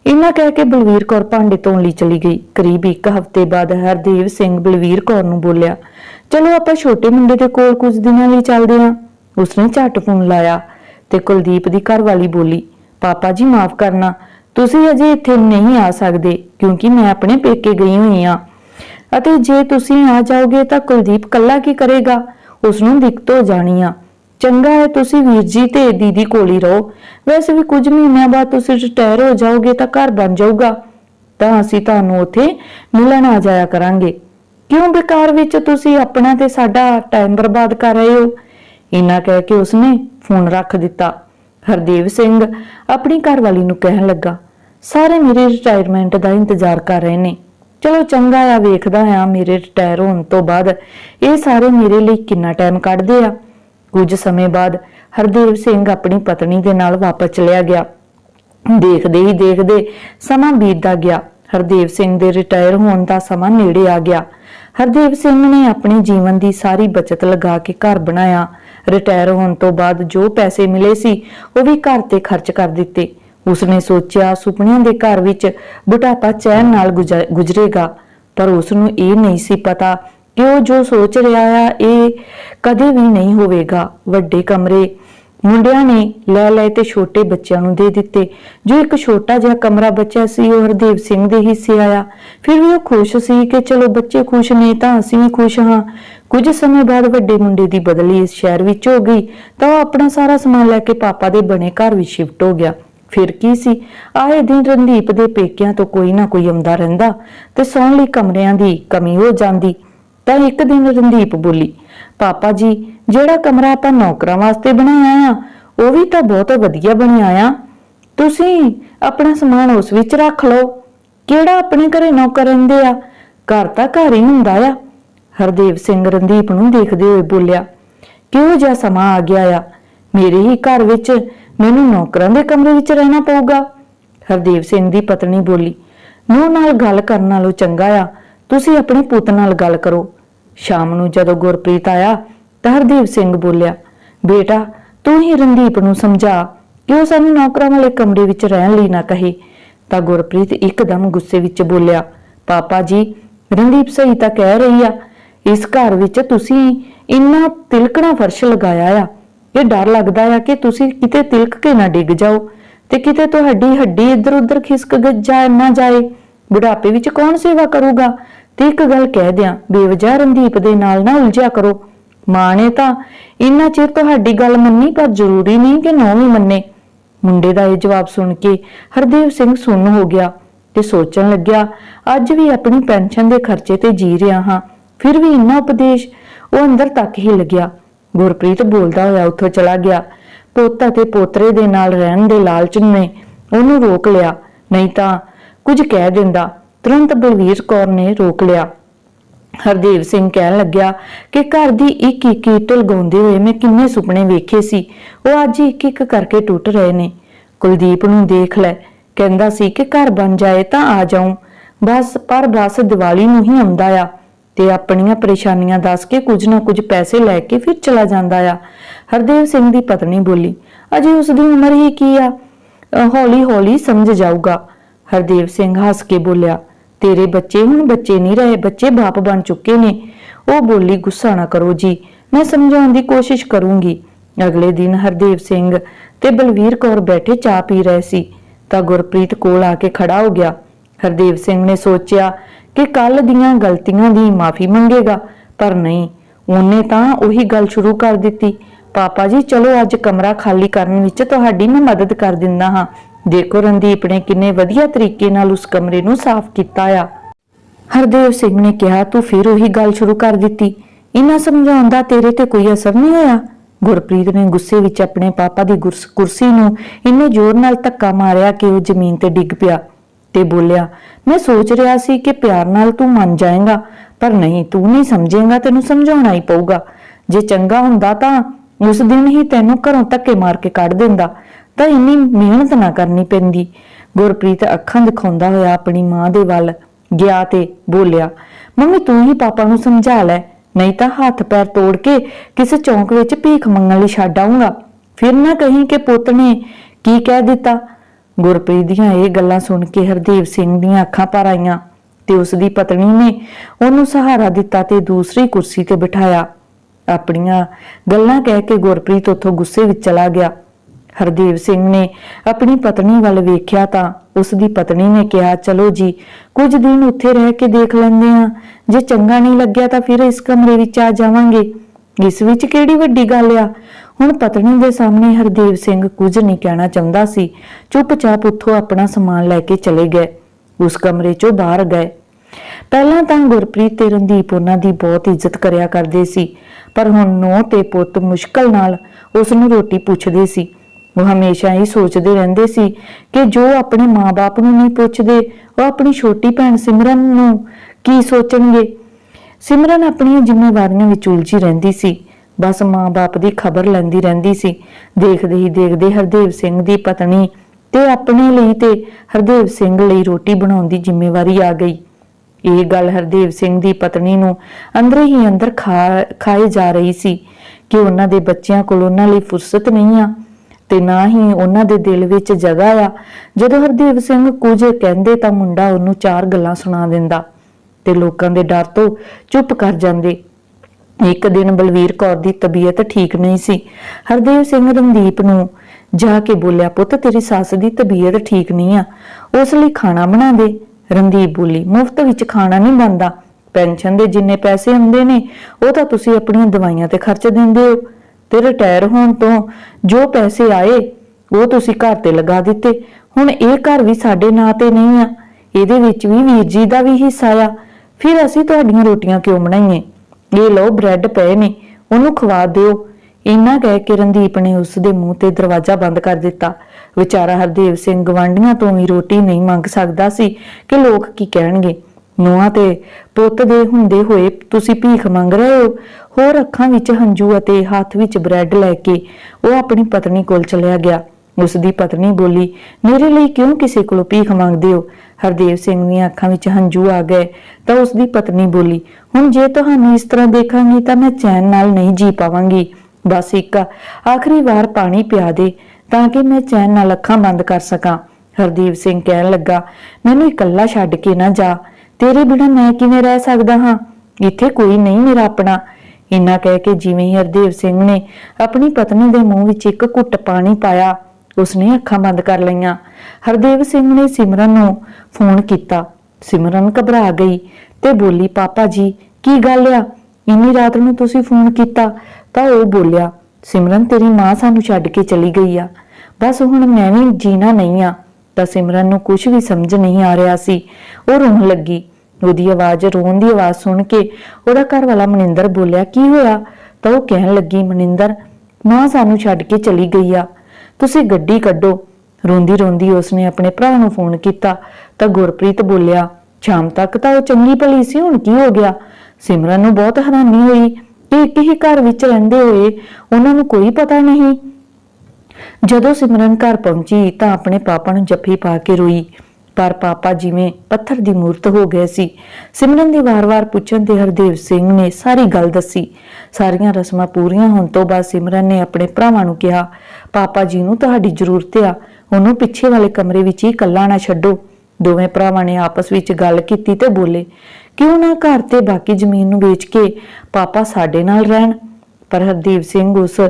ਇੰਨਾ ਕਹਿ ਕੇ ਬਲਵੀਰ ਕੌਰ ਭਾਂਡੇ ਧੋਣ ਲਈ ਚਲੀ ਗਈ। ਕਰੀਬ ਇੱਕ ਹਫ਼ਤੇ ਬਾਅਦ ਹਰਦੇਵ ਸਿੰਘ ਬਲਵੀਰ ਕੌਰ ਨੂੰ ਬੋਲਿਆ, ਚਲੋ ਆਪਾਂ ਛੋਟੇ ਮੁੰਡੇ ਦੇ ਕੋਲ ਕੁਝ ਦਿਨਾਂ ਲਈ ਚੱਲਦੇ ਹਾਂ। ਉਸਨੇ ਝੱਟ ਫੋਨ ਲਾਇਆ ਤੇ ਕੁਲਦੀਪ ਦੀ ਘਰਵਾਲੀ ਬੋਲੀ, ਪਾਪਾ ਜੀ, ਮਾਫ ਕਰਨਾ, ਤੁਸੀਂ ਅਜੇ ਇੱਥੇ ਨਹੀਂ ਆ ਸਕਦੇ, ਕਿਉਂਕਿ ਮੈਂ ਆਪਣੇ ਪੇਕੇ ਗਈ ਹੋਈ ਹਾਂ। ਅਤੇ ਜੇ ਤੁਸੀਂ ਆ ਜਾਓਗੇ ਤਾਂ ਕੁਲਦੀਪ ਕੱਲਾ ਕੀ ਕਰੇਗਾ? ਉਸ ਨੂੰ ਦਿੱਕਤ ਹੋ ਜਾਣੀ ਆ। ਚੰਗਾ ਹੈ, ਤੁਸੀਂ ਵੀਰ ਜੀ ਤੇ ਦੀਦੀ ਕੋਲ ਹੀ ਰਹੋ। ਵੈਸੇ ਵੀ ਕੁਝ ਮਹੀਨਿਆਂ ਬਾਅਦ ਤੁਸੀਂ ਰਿਟਾਇਰ ਹੋ ਜਾਓਗੇ ਤਾਂ ਘਰ ਬਣ ਜਾਊਗਾ। ਤਾਂ ਅਸੀਂ ਤੁਹਾਨੂੰ ਉੱਥੇ ਮਿਲਣ ਆ ਜਾਇਆ ਕਰਾਂਗੇ। ਕਿਉਂ ਬੇਕਾਰ ਵਿੱਚ ਤੁਸੀਂ ਆਪਣਾ ਤੇ ਸਾਡਾ ਟਾਈਮ ਬਰਬਾਦ ਕਰ ਰਹੇ ਹੋ? ਇੰਨਾ ਕਹਿ ਕੇ ਉਸਨੇ ਫੋਨ ਰੱਖ ਦਿੱਤਾ। ਹਰਦੇਵ ਸਿੰਘ ਆਪਣੀ ਘਰਵਾਲੀ ਨੂੰ ਕਹਿਣ ਲੱਗਾ, ਸਾਰੇ ਮੇਰੇ ਰਿਟਾਇਰਮੈਂਟ ਦਾ ਇੰਤਜ਼ਾਰ ਕਰ ਰਹੇ ਨੇ। ਚਲੋ ਚੰਗਾ ਆ, ਵੇਖਦਾ ਆ ਮੇਰੇ ਰਿਟਾਇਰ ਹੋਣ ਤੋਂ ਬਾਅਦ ਇਹ ਸਾਰੇ ਮੇਰੇ ਲਈ ਕਿੰਨਾ ਟਾਈਮ ਕੱਢਦੇ ਆ। ਕੁਝ ਸਮੇਂ ਬਾਅਦ ਹਰਦੇਵ ਸਿੰਘ ਆਪਣੀ ਪਤਨੀ ਦੇ ਨਾਲ ਵਾਪਸ ਚਲਿਆ ਗਿਆ। ਦੇਖਦੇ ਹੀ ਦੇਖਦੇ ਸਮਾਂ ਬੀਤਦਾ ਗਿਆ। ਹਰਦੇਵ ਸਿੰਘ ਦੇ ਰਿਟਾਇਰ ਹੋਣ ਦਾ ਸਮਾਂ ਨੇੜੇ ਆ ਗਿਆ। ਹਰਦੇਵ ਸਿੰਘ ਨੇ ਆਪਣੇ ਜੀਵਨ ਦੀ ਸਾਰੀ ਬਚਤ ਲਗਾ ਕੇ ਘਰ ਬਣਾਇਆ। ਰਿਟਾਇਰ ਹੋਣ ਤੋਂ ਬਾਅਦ ਜੋ ਪੈਸੇ ਮਿਲੇ ਸੀ, ਉਹ ਵੀ ਘਰ ਤੇ ਖਰਚ ਕਰ ਦਿੱਤੇ। ਉਸਨੇ ਸੋਚਿਆ ਸੁਪਨਿਆਂ ਦੇ ਘਰ ਵਿੱਚ ਬੁਢਾਪਾ ਚੈਨ ਨਾਲ ਗੁਜ਼ਰ- ਗੁਜ਼ਰੇਗਾ, ਪਰ ਉਸ ਨੂੰ ਇਹ ਨਹੀਂ ਸੀ ਪਤਾ ਕਿ ਉਹ ਜੋ ਸੋਚ ਰਿਹਾ ਆ, ਇਹ ਕਦੇ ਵੀ ਨਹੀਂ ਹੋਵੇਗਾ। ਵੱਡੇ ਕਮਰੇ। ਮੁੰਡਿਆਂ ਨੇ ਲੈ ਲੈ ਤੇ ਛੋਟੇ ਬੱਚਿਆਂ ਨੂੰ ਦੇ ਦਿੱਤੇ। ਜੋ ਇੱਕ ਛੋਟਾ ਜਿਹਾ ਕਮਰਾ ਬਚਿਆ ਸੀ, ਉਹ ਹਰਦੇਵ ਸਿੰਘ ਦੇ ਹਿੱਸੇ ਆਇਆ। ਫਿਰ ਵੀ ਉਹ ਖੁਸ਼ ਸੀ ਕਿ ਚਲੋ ਬੱਚੇ ਖੁਸ਼ ਨੇ ਤਾਂ ਅਸੀਂ ਵੀ ਖੁਸ਼ ਹਾਂ। ਕੁਝ ਸਮੇਂ ਬਾਅਦ ਵੱਡੇ ਮੁੰਡੇ ਦੀ ਬਦਲੀ ਇਸ ਸ਼ਹਿਰ ਵਿੱਚ ਹੋ ਗਈ, ਤਾਂ ਉਹ ਆਪਣਾ ਸਾਰਾ ਸਮਾਨ ਲੈ ਕੇ ਪਾਪਾ ਦੇ ਬਣੇ ਘਰ ਵਿੱਚ ਸ਼ਿਫਟ ਹੋ ਗਿਆ। ਫਿਰ ਕੀ ਸੀ? ਆਏ ਦਿਨ ਰਣਦੀਪ ਦੇ ਪੇਕਿਆਂ ਤੋਂ ਕੋਈ ਨਾ ਕੋਈ ਆਉਂਦਾ ਰਹਿੰਦਾ ਤੇ ਸੌਣ ਲਈ ਕਮਰਿਆਂ ਦੀ ਕਮੀ ਹੋ ਜਾਂਦੀ। ਤਾਂ ਇੱਕ ਦਿਨ ਰਣਦੀਪ ਬੋਲੀ, ਪਾਪਾ ਜੀ, ਜਿਹੜਾ ਕਮਰਾ ਆਪਾਂ ਨੌਕਰਾਂ ਵਾਸਤੇ ਬਣਾਇਆ ਆ, ਉਹ ਵੀ ਤਾਂ ਬਹੁਤ ਵਧੀਆ ਬਣਿਆ ਆ। ਤੁਸੀਂ ਆਪਣਾ ਸਮਾਨ ਉਸ ਵਿੱਚ ਰੱਖ ਲਓ। ਕਿਹੜਾ ਆਪਣੇ ਘਰੇ ਨੌਕਰ ਰਹਿੰਦੇ ਆ? ਘਰ ਤਾਂ ਘਰ ਹੀ ਹੁੰਦਾ ਆ। ਹਰਦੇਵ ਸਿੰਘ ਰਣਦੀਪ ਨੂੰ ਦੇਖਦੇ ਹੋਏ ਬੋਲਿਆ ਕਿਹੋ ਜਿਹਾ ਸਮਾਂ ਆ ਗਿਆ ਆ? ਮੇਰੇ ਹੀ ਘਰ ਵਿੱਚ ਮੈਨੂੰ ਨੌਕਰਾਂ ਦੇ ਕਮਰੇ ਵਿੱਚ ਰਹਿਣਾ ਪਊਗਾ। ਹਰਦੇਵ ਸਿੰਘ ਦੀ ਪਤਨੀ ਬੋਲੀ ਨੂੰ ਨਾਲ ਗੱਲ ਕਰਨ ਨਾਲੋਂ ਚੰਗਾ ਆ। ਤੁਸੀਂ ਆਪਣੇ ਪੁੱਤ ਨਾਲ ਗੱਲ ਕਰੋ। ਸ਼ਾਮ ਨੂੰ ਜਦੋਂ ਗੁਰਪ੍ਰੀਤ ਆਇਆ ਤਾਂ ਹਰਦੀਪ ਸਿੰਘ ਬੋਲਿਆ, ਬੇਟਾ, ਤੂੰ ਹੀ ਰਣਦੀਪ ਨੂੰ ਸਮਝਾ ਕਿ ਉਹ ਸਾਨੂੰ ਨੌਕਰਾਂ ਵਾਲੇ ਕਮਰੇ ਵਿੱਚ ਰਹਿਣ ਲਈ ਨਾ ਕਹੇ? ਤਾਂ ਗੁਰਪ੍ਰੀਤ ਇੱਕਦਮ ਗੁੱਸੇ ਵਿੱਚ ਬੋਲਿਆ, ਪਾਪਾ ਜੀ, ਰਣਦੀਪ ਸਹੀ ਤਾਂ ਕਹਿ ਰਹੀ ਆ, ਇਸ ਘਰ ਵਿੱਚ ਤੁਸੀਂ ਇੰਨਾ ਤਿਲਕਣਾ ਫਰਸ਼ ਲਗਾਇਆ ਆ। ਇਹ ਡਰ ਲੱਗਦਾ ਆ ਕਿ ਤੁਸੀਂ ਕਿਤੇ ਤਿਲਕ ਕੇ ਨਾ ਡਿੱਗ ਜਾਓ ਤੇ ਕਿਤੇ ਤੁਹਾਡੀ ਹੱਡੀ ਇੱਧਰ ਉੱਧਰ ਖਿਸਕ ਗ- ਜਾ ਨਾ ਜਾਏ। ਬੁਢਾਪੇ ਵਿੱਚ ਕੌਣ ਸੇਵਾ ਕਰੂਗਾ? ਤੇ ਇੱਕ ਗੱਲ ਕਹਿ ਦਿਆਂ ਬੇਵਜਾ ਰਣਦੀਪ ਦੇ ਨਾਲ ਨਾ ਉਲਝਿਆ ਕਰੋ। ਮਾਂ ਨੇ ਤਾਂ ਇੰਨਾ ਚਿਰ ਤੁਹਾਡੀ ਗੱਲ ਮੰਨੀ, ਪਰ ਜ਼ਰੂਰੀ ਨਹੀਂ ਕਿ ਨੌ ਵੀ ਮੰਨੇ। ਮੁੰਡੇ ਦਾ ਇਹ ਜਵਾਬ ਸੁਣ ਕੇ ਹਰਦੇਵ ਸਿੰਘ ਸੁੰਨ ਹੋ ਗਿਆ ਤੇ ਸੋਚਣ ਲੱਗਿਆ, ਅੱਜ ਵੀ ਆਪਣੀ ਪੈਨਸ਼ਨ ਦੇ ਖਰਚੇ ਤੇ ਜੀ ਰਿਹਾ ਹਾਂ, ਫਿਰ ਵੀ ਇੰਨਾ ਉਪਦੇਸ਼ ਉਹ ਅੰਦਰ ਤੱਕ ਹੀ ਲੱਗਿਆ ਗੁਰਪ੍ਰੀਤ ਬੋਲਦਾ ਹੋਇਆ ਉੱਥੋਂ ਚਲਾ ਗਿਆ। ਪੋਤਾ ਤੇ ਪੋਤਰੇ ਦੇ ਨਾਲ ਰਹਿਣ ਦੇ ਲਾਲਚ ਨੇ ਉਹਨੂੰ ਰੋਕ ਲਿਆ, ਨਹੀਂ ਤਾਂ ਕੁਝ ਕਹਿ ਦਿੰਦਾ। ਤੁਰੰਤ ਬਲਵੀਰ ਕੌਰ ਨੇ ਰੋਕ ਲਿਆ। ਹਰਦੇਵ ਸਿੰਘ ਕਹਿਣ ਲੱਗਿਆ ਕਿ ਘਰ ਦੀ ਇੱਕ ਇੱਕ ਇੱਟ ਲਗਾਉਂਦੇ ਹੋਏ ਮੈਂ ਕਿੰਨੇ ਸੁਪਨੇ ਵੇਖੇ ਸੀ। ਉਹ ਅੱਜ ਇੱਕ ਇੱਕ ਕਰਕੇ ਟੁੱਟ ਰਹੇ ਨੇ। ਕੁਲਦੀਪ ਨੂੰ ਦੇਖ ਲੈ, ਕਹਿੰਦਾ ਸੀ ਕਿ ਘਰ ਬਣ ਜਾਏ ਤਾਂ ਆ ਜਾਊਂ। ਬਸ, ਪਰ ਬਸ ਦੀਵਾਲੀ ਨੂੰ ਹੀ ਆਉਂਦਾ ਆ ਤੇ ਆਪਣੀਆਂ ਪਰੇਸ਼ਾਨੀਆਂ ਦੱਸ ਕੇ ਕੁਝ ਨਾ ਕੁਝ ਪੈਸੇ ਲੈ ਕੇ ਫਿਰ ਚਲਾ ਜਾਂਦਾ ਆ। ਹਰਦੇਵ ਸਿੰਘ ਦੀ ਪਤਨੀ ਬੋਲੀ, ਅਜੇ ਉਸ ਦੀ ਉਮਰ ਹੀ ਕੀ ਆ? ਹੌਲੀ ਹੌਲੀ ਸਮਝ ਜਾਊਗਾ। ਹਰਦੇਵ ਸਿੰਘ ਹੱਸ ਕੇ ਬੋਲਿਆ ਤੇਰੇ ਬੱਚੇ ਹੁਣ ਬੱਚੇ ਨਹੀਂ ਰਹੇ, ਬੱਚੇ ਬਾਪ ਬਣ ਚੁੱਕੇ ਨੇ। ਉਹ ਬੋਲੀ, ਗੁੱਸਾ ਨਾ ਕਰੋ ਜੀ, ਮੈਂ ਸਮਝਾਉਣ ਦੀ ਕੋਸ਼ਿਸ਼ ਕਰੂੰਗੀ। ਅਗਲੇ ਦਿਨ ਹਰਦੇਵ ਸਿੰਘ ਤੇ ਬਲਵੀਰ ਕੌਰ ਬੈਠੇ ਚਾਹ ਪੀ ਰਹੇ ਸੀ, ਤਾਂ ਗੁਰਪ੍ਰੀਤ ਕੋਲ ਆ ਕੇ ਖੜਾ ਹੋ ਗਿਆ। ਹਰਦੇਵ ਸਿੰਘ ਨੇ ਸੋਚਿਆ ਕਿ ਕੱਲ ਦੀਆਂ ਗਲਤੀਆਂ ਦੀ ਮਾਫੀ ਮੰਗੇਗਾ, ਪਰ ਨਹੀਂ, ਉਹਨੇ ਤਾਂ ਉਹੀ ਗੱਲ ਸ਼ੁਰੂ ਕਰ ਦਿੱਤੀ। ਪਾਪਾ ਜੀ, ਚਲੋ ਅੱਜ ਕਮਰਾ ਖਾਲੀ ਕਰਨ ਵਿੱਚ ਤੁਹਾਡੀ ਮੈਂ ਮਦਦ ਕਰ ਦਿੰਦਾ ਹਾਂ। ਦੇਖੋ ਰਣਦੀਪ ਨੇ ਕਿੰਨੇ ਵਧੀਆ ਤਰੀਕੇ ਨਾਲ ਉਸ ਕਮਰੇ ਨੂੰ ਸਾਫ਼ ਕੀਤਾ ਆ। ਹਰਦੇਵ ਸਿੰਘ ਨੇ ਕਿਹਾ, ਤੂੰ ਫਿਰ ਉਹੀ ਗੱਲ ਸ਼ੁਰੂ ਕਰ ਦਿੱਤੀ। ਇਹਨਾਂ ਸਮਝਾਉਣ ਦਾ ਤੇਰੇ ਤੇ ਕੋਈ ਅਸਰ ਨਹੀਂ ਹੋਇਆ? ਗੁਰਪ੍ਰੀਤ ਨੇ ਗੁੱਸੇ ਵਿੱਚ ਆਪਣੇ ਪਾਪਾ ਦੀ ਕੁਰਸੀ ਨੂੰ ਇੰਨੇ ਜ਼ੋਰ ਨਾਲ ਧੱਕਾ ਮਾਰਿਆ ਕਿ ਉਹ ਜ਼ਮੀਨ ਤੇ ਡਿੱਗ ਪਿਆ ਤੇ ਬੋਲਿਆ, ਮੈਂ ਸੋਚ ਰਿਹਾ ਸੀ ਕਿ ਪਿਆਰ ਨਾਲ ਤੂੰ ਮੰਨ ਜਾਏਗਾ, ਪਰ ਨਹੀਂ, ਤੂੰ ਨਹੀਂ ਸਮਝੇਗਾ, ਤੈਨੂੰ ਸਮਝਾਉਣਾ ਹੀ ਪਊਗਾ। ਜੇ ਚੰਗਾ ਹੁੰਦਾ ਤਾਂ ਉਸ ਦਿਨ ਹੀ ਤੈਨੂੰ ਘਰੋਂ ਧੱਕੇ ਮਾਰ ਕੇ ਕੱਢ ਦਿੰਦਾ। ਤਾਂ ਇੰਨੀ ਮਿਹਨਤ ਨਾ ਕਰਨੀ ਪੈਂਦੀ। ਗੁਰਪ੍ਰੀਤ ਅੱਖਾਂ ਦਿਖਾਉਂਦਾ ਹੋਇਆ ਆਪਣੀ ਮਾਂ ਦੇ ਵੱਲ ਗਿਆ ਤੇ ਬੋਲਿਆ, ਮੰਮੀ, ਤੂੰ ਹੀ ਪਾਪਾ ਨੂੰ ਸਮਝਾ ਲੈ। ਨਹੀਂ ਤਾਂ ਹੱਥ ਪੈਰ ਤੋੜ ਕੇ ਕਿਸੇ ਚੌਂਕ ਵਿੱਚ ਭੀਖ ਮੰਗਣ ਲਈ ਛੱਡ ਆਉਂਗਾ ਫਿਰ ਨਾ ਕਹੀਂ ਕਿ ਪੁੱਤ ਨੇ ਕੀ ਕਹਿ ਦਿੱਤਾ? ਗੁਰਪ੍ਰੀਤ ਦੀਆਂ ਇਹ ਗੱਲਾਂ ਸੁਣ ਕੇ ਹਰਦੇਵ ਸਿੰਘ ਦੀਆਂ ਅੱਖਾਂ ਭਰ ਆਈਆਂ ਤੇ ਉਸ ਦੀ ਪਤਨੀ ਨੇ ਉਹਨੂੰ ਸਹਾਰਾ ਦਿੱਤਾ ਤੇ ਦੂਸਰੀ ਕੁਰਸੀ ਤੇ ਬਿਠਾਇਆ। ਆਪਣੀਆਂ ਗੱਲਾਂ ਕਹਿ ਕੇ ਗੁਰਪ੍ਰੀਤ ਉੱਥੋਂ ਗੁੱਸੇ ਵਿੱਚ ਚਲਾ ਗਿਆ। ਹਰਦੇਵ ਸਿੰਘ ਨੇ ਆਪਣੀ ਪਤਨੀ ਵੱਲ ਵੇਖਿਆ ਤਾਂ ਉਸ ਦੀ ਪਤਨੀ ਨੇ ਕਿਹਾ, ਚਲੋ ਜੀ, ਕੁਝ ਦਿਨ ਉੱਥੇ ਰਹਿ ਕੇ ਦੇਖ ਲੈਂਦੇ ਆ ਜੇ ਚੰਗਾ ਨਹੀਂ ਲੱਗਿਆ ਤਾਂ ਫਿਰ ਇਸ ਕਮਰੇ ਵਿੱਚ ਆ ਜਾਵਾਂਗੇ। ਇਸ ਵਿੱਚ ਕਿਹੜੀ ਵੱਡੀ ਗੱਲ ਆ? ਹੁਣ ਪਤਨੀ ਦੇ ਸਾਹਮਣੇ ਹਰਦੇਵ ਸਿੰਘ ਕੁਝ ਨਹੀਂ ਕਹਿਣਾ ਚਾਹੁੰਦਾ ਸੀ। ਚੁੱਪਚਾਪ ਉੱਥੋਂ ਆਪਣਾ ਸਮਾਨ ਲੈ ਕੇ ਚਲੇ ਗਏ। ਉਸ ਕਮਰੇ ਚੋਂ ਬਾਹਰ ਗਏ। ਪਹਿਲਾਂ ਤਾਂ ਗੁਰਪ੍ਰੀਤ ਤੇ ਰਣਦੀਪ ਉਹਨਾਂ ਦੀ ਬਹੁਤ ਇੱਜ਼ਤ ਕਰਿਆ ਕਰਦੇ ਸੀ, ਪਰ ਹੁਣ ਨੌ ਤੇ ਪੁੱਤ ਮੁਸ਼ਕਲ ਨਾਲ ਉਸ ਨੂੰ ਰੋਟੀ ਪੁੱਛਦੇ ਸੀ। ਉਹ ਹਮੇਸ਼ਾ ਹੀ ਸੋਚਦੇ ਰਹਿੰਦੇ ਸੀ ਕਿ ਜੋ ਆਪਣੇ ਮਾਪੇ ਨੂੰ ਨਹੀਂ ਪੁੱਛਦੇ, ਉਹ ਆਪਣੀ ਛੋਟੀ ਭੈਣ ਸਿਮਰਨ ਨੂੰ ਕੀ ਸੋਚਣਗੇ। ਸਿਮਰਨ ਆਪਣੀਆਂ ਜ਼ਿੰਮੇਵਾਰੀਆਂ ਵਿੱਚ ਉਲਝੀ ਰਹਿੰਦੀ ਸੀ। ਬਸ ਮਾਂ-ਬਾਪ ਦੀ ਖਬਰ ਲੈਂਦੀ ਰਹਿੰਦੀ ਸੀ। ਦੇਖਦੇ ਹੀ ਦੇਖਦੇ ਹਰਦੇਵ ਸਿੰਘ ਦੀ ਪਤਨੀ ਤੇ ਆਪਣੇ ਲਈ ਤੇ ਹਰਦੇਵ ਸਿੰਘ ਲਈ ਰੋਟੀ ਬਣਾਉਣ ਦੀ ਜ਼ਿੰਮੇਵਾਰੀ ਆ ਗਈ। ਇਹ ਗੱਲ ਹਰਦੇਵ ਸਿੰਘ ਦੀ ਪਤਨੀ ਨੂੰ ਅੰਦਰ ਹੀ ਅੰਦਰ ਖਾ, ਖਾਈ ਜਾ ਰਹੀ ਸੀ ਕਿ ਉਹਨਾਂ ਦੇ ਬੱਚਿਆਂ ਕੋਲ ਉਹਨਾਂ ਲਈ ਫੁਰਸਤ ਨਹੀਂ ਆ। ਤੇ ਨਾ ਹੀ ਉਹਨਾਂ ਦੇ ਦਿਲ ਵਿੱਚ ਜਗ੍ਹਾ ਆ। ਜਦੋਂ ਹਰਦੇਵ ਸਿੰਘ ਕੁਝ ਕਹਿੰਦੇ ਤਾਂ ਮੁੰਡਾ ਉਹਨੂੰ ਚਾਰ ਗੱਲਾਂ ਸੁਣਾ ਦਿੰਦਾ ਤੇ ਲੋਕਾਂ ਦੇ ਡਰ ਤੋਂ ਚੁੱਪ ਕਰ ਜਾਂਦੇ। ਇੱਕ ਦਿਨ ਬਲਵੀਰ ਕੌਰ ਦੀ ਤਬੀਅਤ ਠੀਕ ਨਹੀਂ ਸੀ। ਹਰਦੇਵ ਸਿੰਘ ਰਣਦੀਪ ਨੂੰ ਜਾ ਕੇ ਬੋਲਿਆ, ਪੁੱਤ, ਤੇਰੀ ਸੱਸ ਦੀ ਤਬੀਅਤ ਠੀਕ ਨਹੀਂ ਆ। ਉਸ ਲਈ ਖਾਣਾ ਬਣਾ ਦੇ। ਰਣਦੀਪ ਬੋਲੀ, ਮੁਫਤ ਵਿੱਚ ਖਾਣਾ ਨਹੀਂ ਬਣਦਾ। ਪੈਨਸ਼ਨ ਦੇ ਜਿੰਨੇ ਪੈਸੇ ਹੁੰਦੇ ਨੇ, ਉਹ ਤਾਂ ਤੁਸੀਂ ਆਪਣੀਆਂ ਦਵਾਈਆਂ ਤੇ ਖਰਚ ਦਿੰਦੇ ਹੋ। ਤੇ ਰਿਟਾਇਰ ਹੋਣ ਤੋਂ ਜੋ ਪੈਸੇ ਆਏ, ਉਹ ਤੁਸੀਂ ਘਰ ਤੇ ਲਗਾ ਦਿੱਤੇ। ਹੁਣ ਇਹ ਘਰ ਵੀ ਸਾਡੇ ਨਾਂ ਤੇ ਨਹੀਂ ਆ। ਇਹਦੇ ਵਿੱਚ ਵੀ ਵੀਰ ਜੀ ਦਾ ਵੀ ਹਿੱਸਾ ਆ। ਫਿਰ ਅਸੀਂ ਤੁਹਾਡੀਆਂ ਰੋਟੀਆਂ ਕਿਉਂ ਬਣਾਈਏ ਇਹ ਲਓ ਬ੍ਰੈਡ ਪਏ ਨੇ, ਉਹਨੂੰ ਖਵਾ ਦਿਓ। ਇੰਨਾ ਕਹਿ ਕੇ ਰਣਦੀਪ ਨੇ ਉਸ ਦੇ ਮੂੰਹ ਤੇ ਦਰਵਾਜ਼ਾ ਬੰਦ ਕਰ ਦਿੱਤਾ। ਵਿਚਾਰਾ ਹਰਦੇਵ ਸਿੰਘ ਗਵਾਂਢੀਆਂ ਤੋਂ ਵੀ ਰੋਟੀ ਨਹੀਂ ਮੰਗ ਸਕਦਾ ਸੀ ਕਿ ਲੋਕ ਕੀ ਕਹਿਣਗੇ। ਨੂੰਹਾਂ ਤੇ ਪੁੱਤ ਦੇ ਹੁੰਦੇ ਹੋਏ ਤੁਸੀਂ ਭੀਖ ਮੰਗ ਰਹੇ ਹੋ? ਹੋਰ ਅੱਖਾਂ ਵਿੱਚ ਹੰਝੂ ਅਤੇ ਹੱਥ ਵਿੱਚ ਬ੍ਰੈਡ ਲੈ ਕੇ ਉਹ ਆਪਣੀ ਪਤਨੀ ਕੋਲ ਚਲਿਆ ਗਿਆ। ਉਸ ਦੀ ਪਤਨੀ ਬੋਲੀ, ਮੇਰੇ ਲਈ ਕਿਉਂ ਕਿਸੇ ਕੋਲੋਂ ਭੀਖ ਮੰਗਦੇ ਹੋ? ਹਰਦੇਵ ਸਿੰਘ ਦੀਆਂ ਅੱਖਾਂ ਵਿੱਚ ਹੰਝੂ ਆ ਗਏ। ਤਾਂ ਉਸ ਦੀ ਪਤਨੀ ਬੋਲੀ, ਹੁਣ ਜੇ ਤੁਹਾਨੂੰ ਇਸ ਤਰ੍ਹਾਂ ਦੇਖਾਂਗੀ ਤਾਂ ਮੈਂ ਚੈਨ ਨਾਲ ਨਹੀਂ ਜੀ ਪਾਵਾਂਗੀ। ਬਸ ਇੱਕ ਆਖਰੀ ਵਾਰ ਪਾਣੀ ਪਿਆ ਦੇ ਤਾਂ ਕਿ ਮੈਂ ਚੈਨ ਨਾਲ ਅੱਖਾਂ ਬੰਦ ਕਰ ਸਕਾਂ। ਹਰਦੀਪ ਸਿੰਘ ਕਹਿਣ ਲੱਗਾ, ਮੈਨੂੰ ਇਕੱਲਾ ਛੱਡ ਕੇ ਨਾ ਜਾ। ਤੇਰੇ ਬਿਨਾਂ ਮੈਂ ਕਿਵੇਂ ਰਹਿ ਸਕਦਾ ਹਾਂ? ਇੱਥੇ ਕੋਈ ਨਹੀਂ ਮੇਰਾ ਆਪਣਾ। ਇੰਨਾ ਕਹਿ ਕੇ ਜਿਵੇਂ ਹੀ ਹਰਦੇਵ ਸਿੰਘ ਨੇ ਆਪਣੀ ਪਤਨੀ ਦੇ ਮੂੰਹ ਵਿੱਚ ਇੱਕ ਘੁੱਟ ਪਾਣੀ ਪਾਇਆ, ਉਸਨੇ ਅੱਖਾਂ ਬੰਦ ਕਰ ਲਈਆਂ। ਹਰਦੇਵ ਸਿੰਘ ਨੇ ਸਿਮਰਨ ਨੂੰ ਫੋਨ ਕੀਤਾ। ਸਿਮਰਨ ਘਬਰਾ ਗਈ ਤੇ ਬੋਲੀ, ਪਾਪਾ ਜੀ, ਕੀ ਗੱਲ ਆ? ਇੰਨੀ ਰਾਤ ਨੂੰ ਤੁਸੀਂ ਫੋਨ ਕੀਤਾ? ਤਾਂ ਉਹ ਬੋਲਿਆ, ਸਿਮਰਨ, ਤੇਰੀ ਮਾਂ ਸਾਨੂੰ ਛੱਡ ਕੇ ਚਲੀ ਗਈ ਆ। ਬਸ ਹੁਣ ਮੈਂ ਵੀ ਜੀਣਾ ਨਹੀਂ ਆ। ਤਾਂ ਸਿਮਰਨ ਨੂੰ ਕੁਝ ਵੀ ਸਮਝ ਨਹੀਂ ਆ ਰਿਹਾ ਸੀ। ਉਹ ਰੋਣ ਲੱਗੀ। ਉਹਦੀ ਆਵਾਜ਼, ਰੋਣ ਦੀ ਆਵਾਜ਼ ਸੁਣ ਕੇ ਉਹਦਾ ਘਰ ਵਾਲਾ ਮਨਿੰਦਰ ਬੋਲਿਆ, ਕੀ ਹੋਇਆ? ਤਾਂ ਉਹ ਕਹਿਣ ਲੱਗੀ, ਮਨਿੰਦਰ, ਮਾਂ ਸਾਨੂੰ ਛੱਡ ਕੇ ਚਲੀ ਗਈ ਆ। ਤੁਸੀਂ ਗੱਡੀ ਕੱਢੋ। ਰੋਂਦੀ ਰੋਂਦੀ ਉਸਨੇ ਆਪਣੇ ਭਰਾ ਨੂੰ ਫੋਨ ਕੀਤਾ। ਤਾਂ ਗੁਰਪ੍ਰੀਤ ਬੋਲਿਆ, ਸ਼ਾਮ ਤੱਕ ਤਾਂ ਉਹ ਚੰਗੀ ਭਲੀ ਸੀ, ਹੁਣ ਕੀ ਹੋ ਗਿਆ? ਸਿਮਰਨ ਨੂੰ ਬਹੁਤ ਹੈਰਾਨੀ ਹੋਈ ਕਿ ਇੱਕ ਹੀ ਘਰ ਵਿੱਚ ਰਹਿੰਦੇ ਹੋਏ ਉਹਨਾਂ ਨੂੰ ਕੋਈ ਪਤਾ ਨਹੀਂ ਜਦੋਂ ਸਿਮਰਨ ਘਰ ਪਹੁੰਚੀ ਤਾਂ ਆਪਣੇ ਪਾਪਾ ਨੂੰ ਜੱਫੀ ਪਾ ਕੇ ਰੋਈ। ਪਰ ਪਾਪਾ ਜਿਵੇਂ ਪੱਥਰ ਦੀ ਮੂਰਤ ਹੋ ਗਏ ਸੀ। ਸਿਮਰਨ ਦੀ ਵਾਰ-ਵਾਰ ਪੁੱਛਣ ਤੇ ਹਰਦੇਵ ਸਿੰਘ ਨੇ ਸਾਰੀ ਗੱਲ ਦੱਸੀ। ਸਾਰੀਆਂ ਰਸਮਾਂ ਪੂਰੀਆਂ ਹੋਣ ਤੋਂ ਬਾਅਦ ਸਿਮਰਨ ਨੇ ਆਪਣੇ ਭਰਾਵਾਂ ਨੂੰ ਕਿਹਾ, ਪਾਪਾ ਜੀ ਨੂੰ ਤੁਹਾਡੀ ਜ਼ਰੂਰਤ ਆ। ਉਹਨੂੰ ਪਿੱਛੇ ਵਾਲੇ ਕਮਰੇ ਵਿੱਚ ਹੀ ਇਕੱਲਾ ਨਾ ਛੱਡੋ। ਦੋਵੇਂ ਭਰਾਵਾਂ ਨੇ ਆਪਸ ਵਿੱਚ ਗੱਲ ਕੀਤੀ ਤੇ ਬੋਲੇ, ਕਿਉਂ ਨਾ ਘਰ ਤੇ ਬਾਕੀ ਜ਼ਮੀਨ ਨੂੰ ਵੇਚ ਕੇ ਪਾਪਾ ਸਾਡੇ ਨਾਲ ਰਹਿਣ? ਪਰ ਹਰਦੀਪ ਸਿੰਘ ਉਸ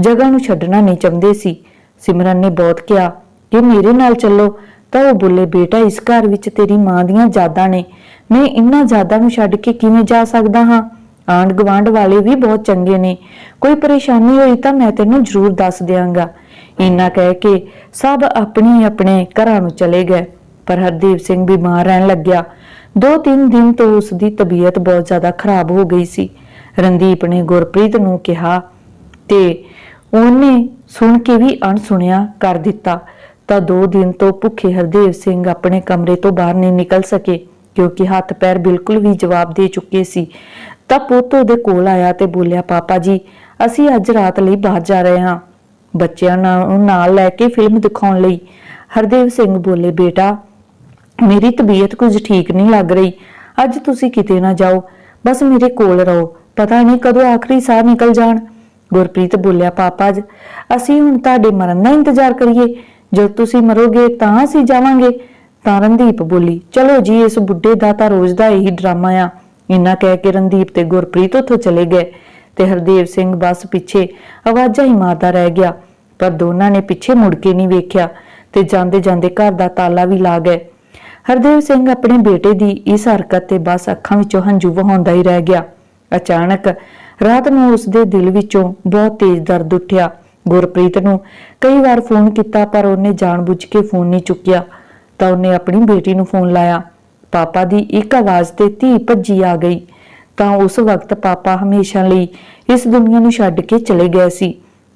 ਜਗ੍ਹਾ ਨੂੰ ਛੱਡਣਾ ਨਹੀਂ ਚਾਹੁੰਦੇ ਸੀ। ਸਿਮਰਨ ਨੇ ਬਹੁਤ ਕਿਹਾ ਕਿ ਮੇਰੇ ਨਾਲ ਚੱਲੋ, ਤਾਂ ਉਹ ਬੋਲੇ, ਬੇਟਾ, ਇਸ ਘਰ ਵਿੱਚ ਤੇਰੀ ਮਾਂ ਦੀਆਂ ਯਾਦਾਂ ਨੇ। ਮੈਂ ਇਹਨਾਂ ਯਾਦਾਂ ਨੂੰ ਛੱਡ ਕੇ ਕਿਵੇਂ ਜਾ ਸਕਦਾ ਹਾਂ? ਆਂਡ ਗਵਾਂਡ ਵਾਲੇ ਵੀ ਬਹੁਤ ਚੰਗੇ ਨੇ। ਕੋਈ ਪਰੇਸ਼ਾਨੀ ਹੋਈ ਤਾਂ ਮੈਂ ਤੈਨੂੰ ਜ਼ਰੂਰ ਦੱਸ ਦਿਆਂਗਾ। ਇੰਨਾ ਕਹਿ ਕੇ ਸਭ ਆਪਣੀ ਆਪਣੇ ਘਰਾਂ ਨੂੰ ਚਲੇ ਗਏ। ਪਰ ਹਰਦੀਪ ਸਿੰਘ ਬਿਮਾਰ ਰਹਿਣ ਲੱਗਿਆ। ਦੋ ਤਿੰਨ ਦਿਨ ਤੋਂ ਉਸ ਦੀ ਤਬੀਅਤ ਬਹੁਤ ਜ਼ਿਆਦਾ ਖਰਾਬ ਹੋ ਗਈ ਸੀ। ਰਣਦੀਪ ਨੇ ਗੁਰਪ੍ਰੀਤ ਨੂੰ ਕਿਹਾ ਤੇ ਉਹਨੇ ਸੁਣ ਕੇ ਵੀ ਅਣਸੁਣਿਆ ਕਰ ਦਿੱਤਾ। ਤਾਂ ਦੋ ਦਿਨ ਤੋਂ ਭੁੱਖੇ ਹਰਦੇਵ ਸਿੰਘ ਆਪਣੇ ਕਮਰੇ ਤੋਂ ਬਾਹਰ ਨਹੀਂ ਨਿਕਲ ਸਕੇ, ਕਿਉਂਕਿ ਹੱਥ ਪੈਰ ਬਿਲਕੁਲ ਵੀ ਜਵਾਬ ਦੇ ਚੁੱਕੇ ਸੀ। ਤਾਂ ਪੁੱਤ ਉਹਦੇ ਕੋਲ ਆਇਆ ਤੇ ਬੋਲਿਆ, ਪਾਪਾ ਜੀ, ਅਸੀਂ ਅੱਜ ਰਾਤ ਲਈ ਬਾਹਰ ਜਾ ਰਹੇ ਹਾਂ। ਬੱਚਿਆਂ ਨਾਲ ਨਾਲ ਲੈ ਕੇ ਫਿਲਮ ਦਿਖਾਉਣ ਲਈ। ਹਰਦੇਵ ਸਿੰਘ ਬੋਲੇ, ਬੇਟਾ, ਮੇਰੀ ਤਬੀਅਤ ਕੁਝ ਠੀਕ ਨਹੀਂ ਲੱਗ ਰਹੀ। ਅੱਜ ਤੁਸੀਂ ਕਿਤੇ ਨਾ ਜਾਓ, ਬਸ ਮੇਰੇ ਕੋਲ ਰਹੋ। ਪਤਾ ਨਹੀਂ ਕਦੋਂ ਆਖਰੀ ਸਾਹ ਨਿਕਲ ਜਾਣ। ਗੁਰਪ੍ਰੀਤ ਬੋਲਿਆ, ਪਾਪਾ ਜੀ, ਅਸੀਂ ਹੁਣ ਤੁਹਾਡੇ ਮਰਨ ਦਾ ਇੰਤਜ਼ਾਰ ਕਰੀਏ। ਜਦ ਤੁਸੀਂ ਮਰੋਗੇ ਤਾਂ ਅਸੀਂ ਜਾਵਾਂਗੇ। ਤਾਂ ਰਣਦੀਪ ਬੋਲੀ, ਚਲੋ ਜੀ, ਇਸ ਬੁੱਢੇ ਦਾ ਤਾਂ ਰੋਜ਼ ਦਾ ਇਹੀ ਡਰਾਮਾ ਆ। ਇੰਨਾ ਕਹਿ ਕੇ ਰਣਦੀਪ ਤੇ ਗੁਰਪ੍ਰੀਤ ਉੱਥੋਂ ਚਲੇ ਗਏ ਤੇ ਹਰਦੇਵ ਸਿੰਘ ਬੱਸ ਪਿੱਛੇ ਆਵਾਜ਼ਾਂ ਹੀ ਮਾਰਦਾ ਰਹਿ ਗਿਆ, ਪਰ ਦੋਨਾਂ ਨੇ ਪਿੱਛੇ ਮੁੜ ਕੇ ਨਹੀਂ ਵੇਖਿਆ ਤੇ ਜਾਂਦੇ ਜਾਂਦੇ ਘਰ ਦਾ ਤਾਲਾ ਵੀ ਲਾ ਗਏ। ਹਰਦੇਵ ਸਿੰਘ ਆਪਣੇ ਬੇਟੇ ਦੀ ਇਸ ਹਰਕਤ ਤੇ ਬਸ ਅੱਖਾਂ ਵਿੱਚੋਂ ਹੰਝੂ ਵਹਾਉਂਦਾ ਹੀ ਰਹਿ ਗਿਆ। ਅਚਾਨਕ ਰਾਤ ਨੂੰ ਉਸ ਦੇ ਦਿਲ ਵਿੱਚੋਂ ਬਹੁਤ ਤੇਜ਼ ਦਰਦ ਉੱਠਿਆ। ਗੁਰਪ੍ਰੀਤ ਨੂੰ ਕਈ ਵਾਰ ਫੋਨ ਕੀਤਾ, ਪਰ ਉਹਨੇ ਜਾਣਬੁੱਝ ਕੇ ਫੋਨ ਨਹੀਂ ਚੁੱਕਿਆ। ਤਾਂ ਉਹਨੇ ਆਪਣੀ ਬੇਟੀ ਨੂੰ ਫੋਨ ਲਾਇਆ। ਪਾਪਾ ਦੀ ਇੱਕ ਆਵਾਜ਼ ਤੇ ਧੀ ਭੱਜੀ ਆ ਗਈ। ਤਾਂ ਉਸ ਵਕਤ ਪਾਪਾ ਹਮੇਸ਼ਾ ਲਈ ਇਸ ਦੁਨੀਆ ਨੂੰ ਛੱਡ ਕੇ ਚਲੇ ਗਏ ਸੀ।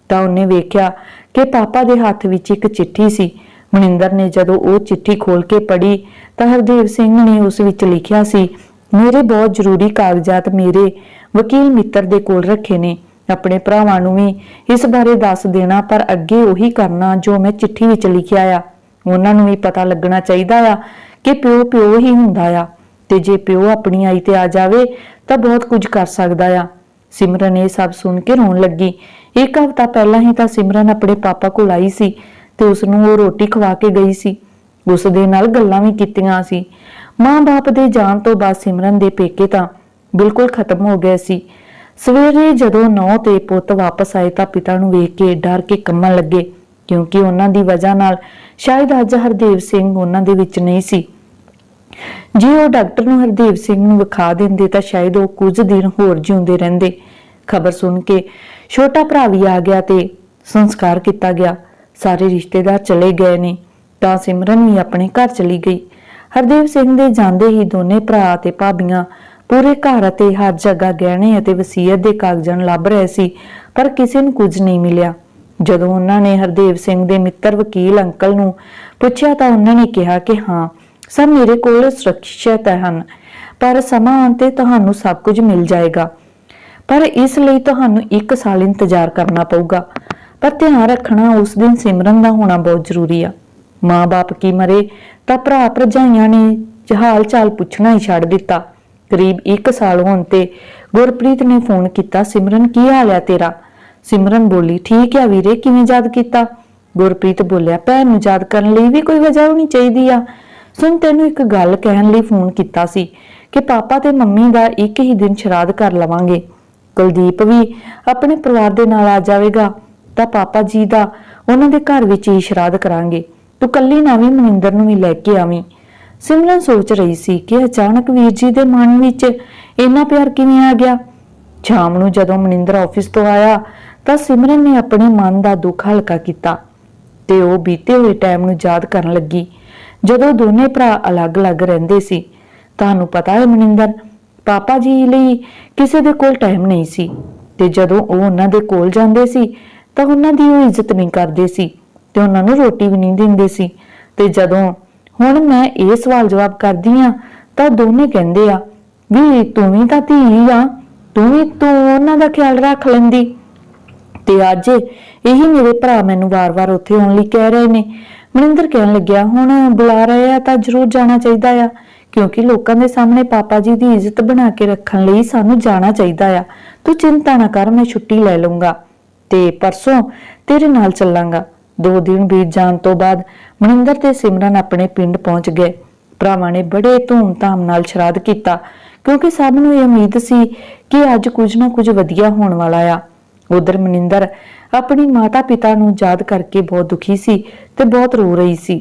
ਤਾਂ ਉਹਨੇ ਵੇਖਿਆ ਕਿ ਪਾਪਾ ਦੇ ਹੱਥ ਵਿੱਚ ਇੱਕ ਚਿੱਠੀ ਸੀ। ਮਨਿੰਦਰ ਨੇ ਜਦੋਂ ਉਹ ਚਿੱਠੀ ਖੋਲ ਕੇ ਪੜ੍ਹੀ, ਤਾਂ ਹਰਦੇਵ ਸਿੰਘ ਨੇ ਉਸ ਵਿੱਚ ਲਿਖਿਆ ਸੀ ਮੇਰੇ ਬਹੁਤ ਜ਼ਰੂਰੀ ਕਾਗਜ਼ਾਤ ਮੇਰੇ ਵਕੀਲ ਮਿੱਤਰ ਦੇ ਕੋਲ ਰੱਖੇ ਨੇ। ਆਪਣੇ ਭਰਾਵਾਂ ਨੂੰ ਵੀ ਇਸ ਬਾਰੇ ਦੱਸ ਦੇਣਾ, ਪਰ ਅੱਗੇ ਉਹੀ ਕਰਨਾ ਜੋ ਮੈਂ ਚਿੱਠੀ ਵਿੱਚ ਲਿਖਿਆ ਆ। ਉਹਨਾਂ ਨੂੰ ਵੀ ਪਤਾ ਲੱਗਣਾ ਚਾਹੀਦਾ ਆ ਕਿ ਪਿਓ ਪਿਓ ਹੀ ਹੁੰਦਾ ਆ। ਤੇ ਜੇ ਪਿਓ ਆਪਣੀ ਆਈ ਤੇ ਆ ਜਾਵੇ, ਤਾਂ ਬਹੁਤ ਕੁਝ ਕਰ ਸਕਦਾ ਆ। ਸਿਮਰਨ ਇਹ ਸਭ ਸੁਣ ਕੇ ਰੋਣ ਲੱਗੀ। ਇੱਕ ਹਫ਼ਤਾ ਪਹਿਲਾਂ ਹੀ ਤਾਂ ਸਿਮਰਨ ਆਪਣੇ ਪਾਪਾ ਕੋਲ ਆਈ ਸੀ ਤੇ ਉਸ ਨੂੰ ਉਹ ਰੋਟੀ ਖਵਾ ਕੇ ਗਈ ਸੀ। ਉਸ ਦੇ ਨਾਲ ਗੱਲਾਂ ਵੀ ਕੀਤੀਆਂ ਸੀ। ਮਾਂ-ਬਾਪ ਦੇ ਜਾਣ ਤੋਂ ਬਾਅਦ ਸਿਮਰਨ ਦੇ ਪੇਕੇ ਤਾਂ ਬਿਲਕੁਲ ਖਤਮ ਹੋ ਗਏ ਸੀ। ਸਵੇਰੇ ਜਦੋਂ ਨੌ ਤੇ ਪੁੱਤ ਵਾਪਸ ਆਏ ਤਾਂ ਪਿਤਾ ਨੂੰ ਵੇਖ ਕੇ ਡਰ ਕੇ ਕੰਮਣ ਲੱਗੇ, ਕਿਉਂਕਿ ਉਹਨਾਂ ਦੀ ਵਜ੍ਹਾ ਨਾਲ ਸ਼ਾਇਦ ਅੱਜ ਹਰਦੇਵ ਸਿੰਘ ਉਹਨਾਂ ਦੇ ਵਿੱਚ ਨਹੀਂ ਸੀ। ਜੇ ਉਹ ਡਾਕਟਰ ਨੂੰ ਹਰਦੇਵ ਸਿੰਘ ਨੂੰ ਵਿਖਾ ਦਿੰਦੇ ਤਾਂ ਸ਼ਾਇਦ ਉਹ ਕੁਝ ਦਿਨ ਹੋਰ ਜਿਉਂਦੇ ਰਹਿੰਦੇ। ਖਬਰ ਸੁਣ ਕੇ ਛੋਟਾ ਭਰਾ ਵੀ ਆ ਗਿਆ ਤੇ ਸੰਸਕਾਰ ਕੀਤਾ ਗਿਆ। ਸਾਰੇ ਰਿਸ਼ਤੇਦਾਰ ਚਲੇ ਗਏ ਨੇ, ਤਾਂ ਸਿਮਰਨ ਵੀ ਆਪਣੇ ਘਰ ਚਲੀ ਗਈ। ਹਰਦੇਵ ਸਿੰਘ ਦੇ ਜਾਂਦੇ ਹੀ ਦੋਨੇ ਭਰਾ ਤੇ ਭਾਬੀਆਂ ਪੂਰੇ ਘਰ ਅਤੇ ਹਰ ਜਗ੍ਹਾ ਗਹਿਣੇ ਅਤੇ ਵਸੀਅਤ ਦੇ ਕਾਗਜ਼ਾਂ ਲੱਭ ਰਹੇ ਸੀ, ਪਰ ਕਿਸੇ ਨੂੰ ਕੁਝ ਨਹੀਂ ਮਿਲਿਆ। ਜਦੋਂ ਉਹਨਾਂ ਨੇ ਹਰਦੇਵ ਸਿੰਘ ਦੇ ਮਿੱਤਰ ਵਕੀਲ ਅੰਕਲ ਨੂੰ ਪੁੱਛਿਆ ਤਾਂ ਉਹਨਾਂ ਨੇ ਕਿਹਾ ਕਿ ਹਾਂ, ਸਭ ਮੇਰੇ ਕੋਲ ਸੁਰੱਖਿਅਤ ਹਨ, ਪਰ ਸਮਾਂ ਆਉਣ ਤੇ ਤੁਹਾਨੂੰ ਸਭ ਕੁਝ ਮਿਲ ਜਾਏਗਾ। ਪਰ ਇਸ ਲਈ ਤੁਹਾਨੂੰ 1 ਸਾਲ ਇੰਤਜ਼ਾਰ ਕਰਨਾ ਪਊਗਾ, ਪਰ ਧਿਆਨ ਰੱਖਣਾ ਉਸ ਦਿਨ ਸਿਮਰਨ ਦਾ ਹੋਣਾ ਬਹੁਤ ਜ਼ਰੂਰੀ ਆ। ਮਾਂ-ਬਾਪ ਕੀ ਮਰੇ, ਤਾਂ ਭਰਾ ਭਰਜਾਈਆਂ ਨੇ ਹਾਲ ਚਾਲ ਪੁੱਛਣਾ ਹੀ ਛੱਡ ਦਿੱਤਾ। ਕਰੀਬ 1 ਸਾਲ ਹੋਣ ਤੇ ਗੁਰਪ੍ਰੀਤ ਨੇ ਫੋਨ ਕੀਤਾ, ਸਿਮਰਨ, ਕੀ ਹਾਲ ਹੈ ਤੇਰਾ? ਸਿਮਰਨ ਬੋਲੀ, ਠੀਕ ਆ ਵੀਰੇ, ਕਿਵੇਂ ਯਾਦ ਕੀਤਾ? ਗੁਰਪ੍ਰੀਤ ਬੋਲਿਆ, ਭੈਣ ਨੂੰ ਯਾਦ ਕਰਨ ਲਈ ਵੀ ਕੋਈ ਵਜ੍ਹਾ ਹੋਣੀ ਚਾਹੀਦੀ ਆ। ਸੁਣ ਤੈਨੂੰ ਇੱਕ ਗੱਲ ਕਹਿਣ ਲਈ ਫੋਨ ਕੀਤਾ ਸੀ ਕਿ ਪਾਪਾ ਤੇ ਮੰਮੀ ਦਾ ਇੱਕ ਹੀ ਦਿਨ ਸ਼ਰਾਧ ਕਰ ਲਵਾਂਗੇ। ਕੁਲਦੀਪ ਵੀ ਆਪਣੇ ਪਰਿਵਾਰ ਦੇ ਨਾਲ ਆ ਜਾਵੇਗਾ, ਤਾਂ ਪਾਪਾ ਜੀ ਦਾ ਉਹਨਾਂ ਦੇ ਘਰ ਵਿੱਚ ਹੀ ਸ਼ਰਾਧ ਕਰਾਂਗੇ। ਤੂੰ ਕੱਲੀ ਨਾ ਵੀ ਮਨਿੰਦਰ ਨੂੰ ਵੀ ਲੈ ਕੇ ਆਵੀਂ। ਸਿਮਰਨ ਸੋਚ ਰਹੀ ਸੀ ਕਿ ਅਚਾਨਕ ਵੀਰ ਜੀ ਦੇ ਮਨ ਵਿੱਚ ਇੰਨਾ ਪਿਆਰ ਕਿਵੇਂ ਆ ਗਿਆ। ਸ਼ਾਮ ਨੂੰ ਜਦੋਂ ਮਨਿੰਦਰ ਆਫਿਸ ਤੋਂ ਆਇਆ, ਤਾਂ ਸਿਮਰਨ ਨੇ ਆਪਣੇ ਮਨ ਦਾ ਦੁੱਖ ਹਲਕਾ ਕੀਤਾ ਤੇ ਉਹ ਬੀਤੇ ਹੋਏ ਟਾਈਮ ਨੂੰ ਯਾਦ ਕਰਨ ਲੱਗੀ। ਜਦੋਂ ਦੋਨੇ ਭਰਾ ਅਲੱਗ-ਅਲੱਗ ਰਹਿੰਦੇ ਸੀ, ਤੁਹਾਨੂੰ ਪਤਾ ਹੈ ਮਨਿੰਦਰ, ਪਾਪਾ ਜੀ ਲਈ ਕਿਸੇ ਦੇ ਕੋਲ ਟਾਈਮ ਨਹੀਂ ਸੀ ਤੇ ਜਦੋਂ ਉਹ ਉਹਨਾਂ ਦੇ ਕੋਲ ਜਾਂਦੇ ਸੀ, ਤਾਂ ਉਹਨਾਂ ਦੀ ਉਹ ਇੱਜ਼ਤ ਨਹੀਂ ਕਰਦੇ ਸੀ। ਤੇ ਉਹਨਾਂ ਨੂੰ ਰੋਟੀ ਵੀ ਨਹੀਂ ਦਿੰਦੇ ਸੀ। ਤੇ ਜਦੋਂ ਹੁਣ ਮੈਂ ਇਹ ਸਵਾਲ ਜਵਾਬ ਕਰਦੀ ਆ ਤਾਂ ਦੋਨੇ ਕਹਿੰਦੇ ਆ ਵੀ ਤੂੰ ਵੀ ਤਾਂ ਧੀ ਆ, ਤੂੰ ਵੀ ਤੂੰ ਉਹਨਾਂ ਦਾ ਖਿਆਲ ਰੱਖ ਲੈਂਦੀ। ਤੇ ਅੱਜ ਇਹੀ ਮੇਰੇ ਭਰਾ ਮੈਨੂੰ ਵਾਰ-ਵਾਰ ਉੱਥੇ ਆਉਣ ਲਈ ਕਹਿ ਰਹੇ ਨੇ। ਮਨਿੰਦਰ ਕਹਿਣ ਲੱਗਿਆ, ਹੁਣ ਬੁਲਾ ਰਹੇ ਆ ਤਾਂ ਜ਼ਰੂਰ ਜਾਣਾ ਚਾਹੀਦਾ ਆ, ਕਿਉਂਕਿ ਲੋਕਾਂ ਦੇ ਸਾਹਮਣੇ ਪਾਪਾ ਜੀ ਦੀ ਇੱਜ਼ਤ ਬਣਾ ਕੇ ਰੱਖਣ ਲਈ ਸਾਨੂੰ ਜਾਣਾ ਚਾਹੀਦਾ ਆ। ਤੂੰ ਚਿੰਤਾ ਨਾ ਕਰ, ਮੈਂ ਛੁੱਟੀ ਲੈ ਲੂੰਗਾ ਤੇ ਪਰਸੋਂ ਤੇਰੇ ਨਾਲ ਚੱਲਾਂਗਾ। ਦੋ ਦਿਨ ਬੀਤ ਜਾਣ ਤੋਂ ਬਾਅਦ ਮਨਿੰਦਰ ਤੇ ਸਿਮਰਨ ਆਪਣੇ ਪਿੰਡ ਪਹੁੰਚ ਗਏ। ਭਰਾਵਾਂ ਨੇ ਬੜੇ ਧੂਮ-ਧਾਮ ਨਾਲ ਸ਼ਰਾਧ ਕੀਤਾ, ਕਿਉਂਕਿ ਸਭ ਨੂੰ ਇਹ ਉਮੀਦ ਸੀ ਕਿ ਅੱਜ ਕੁਝ ਨਾ ਕੁਝ ਵਧੀਆ ਹੋਣ ਵਾਲਾ ਆ। ਉਧਰ ਮਨਿੰਦਰ ਆਪਣੀ ਮਾਤਾ ਪਿਤਾ ਨੂੰ ਯਾਦ ਕਰਕੇ ਬਹੁਤ ਦੁਖੀ ਸੀ ਤੇ ਬਹੁਤ ਰੋ ਰਹੀ ਸੀ।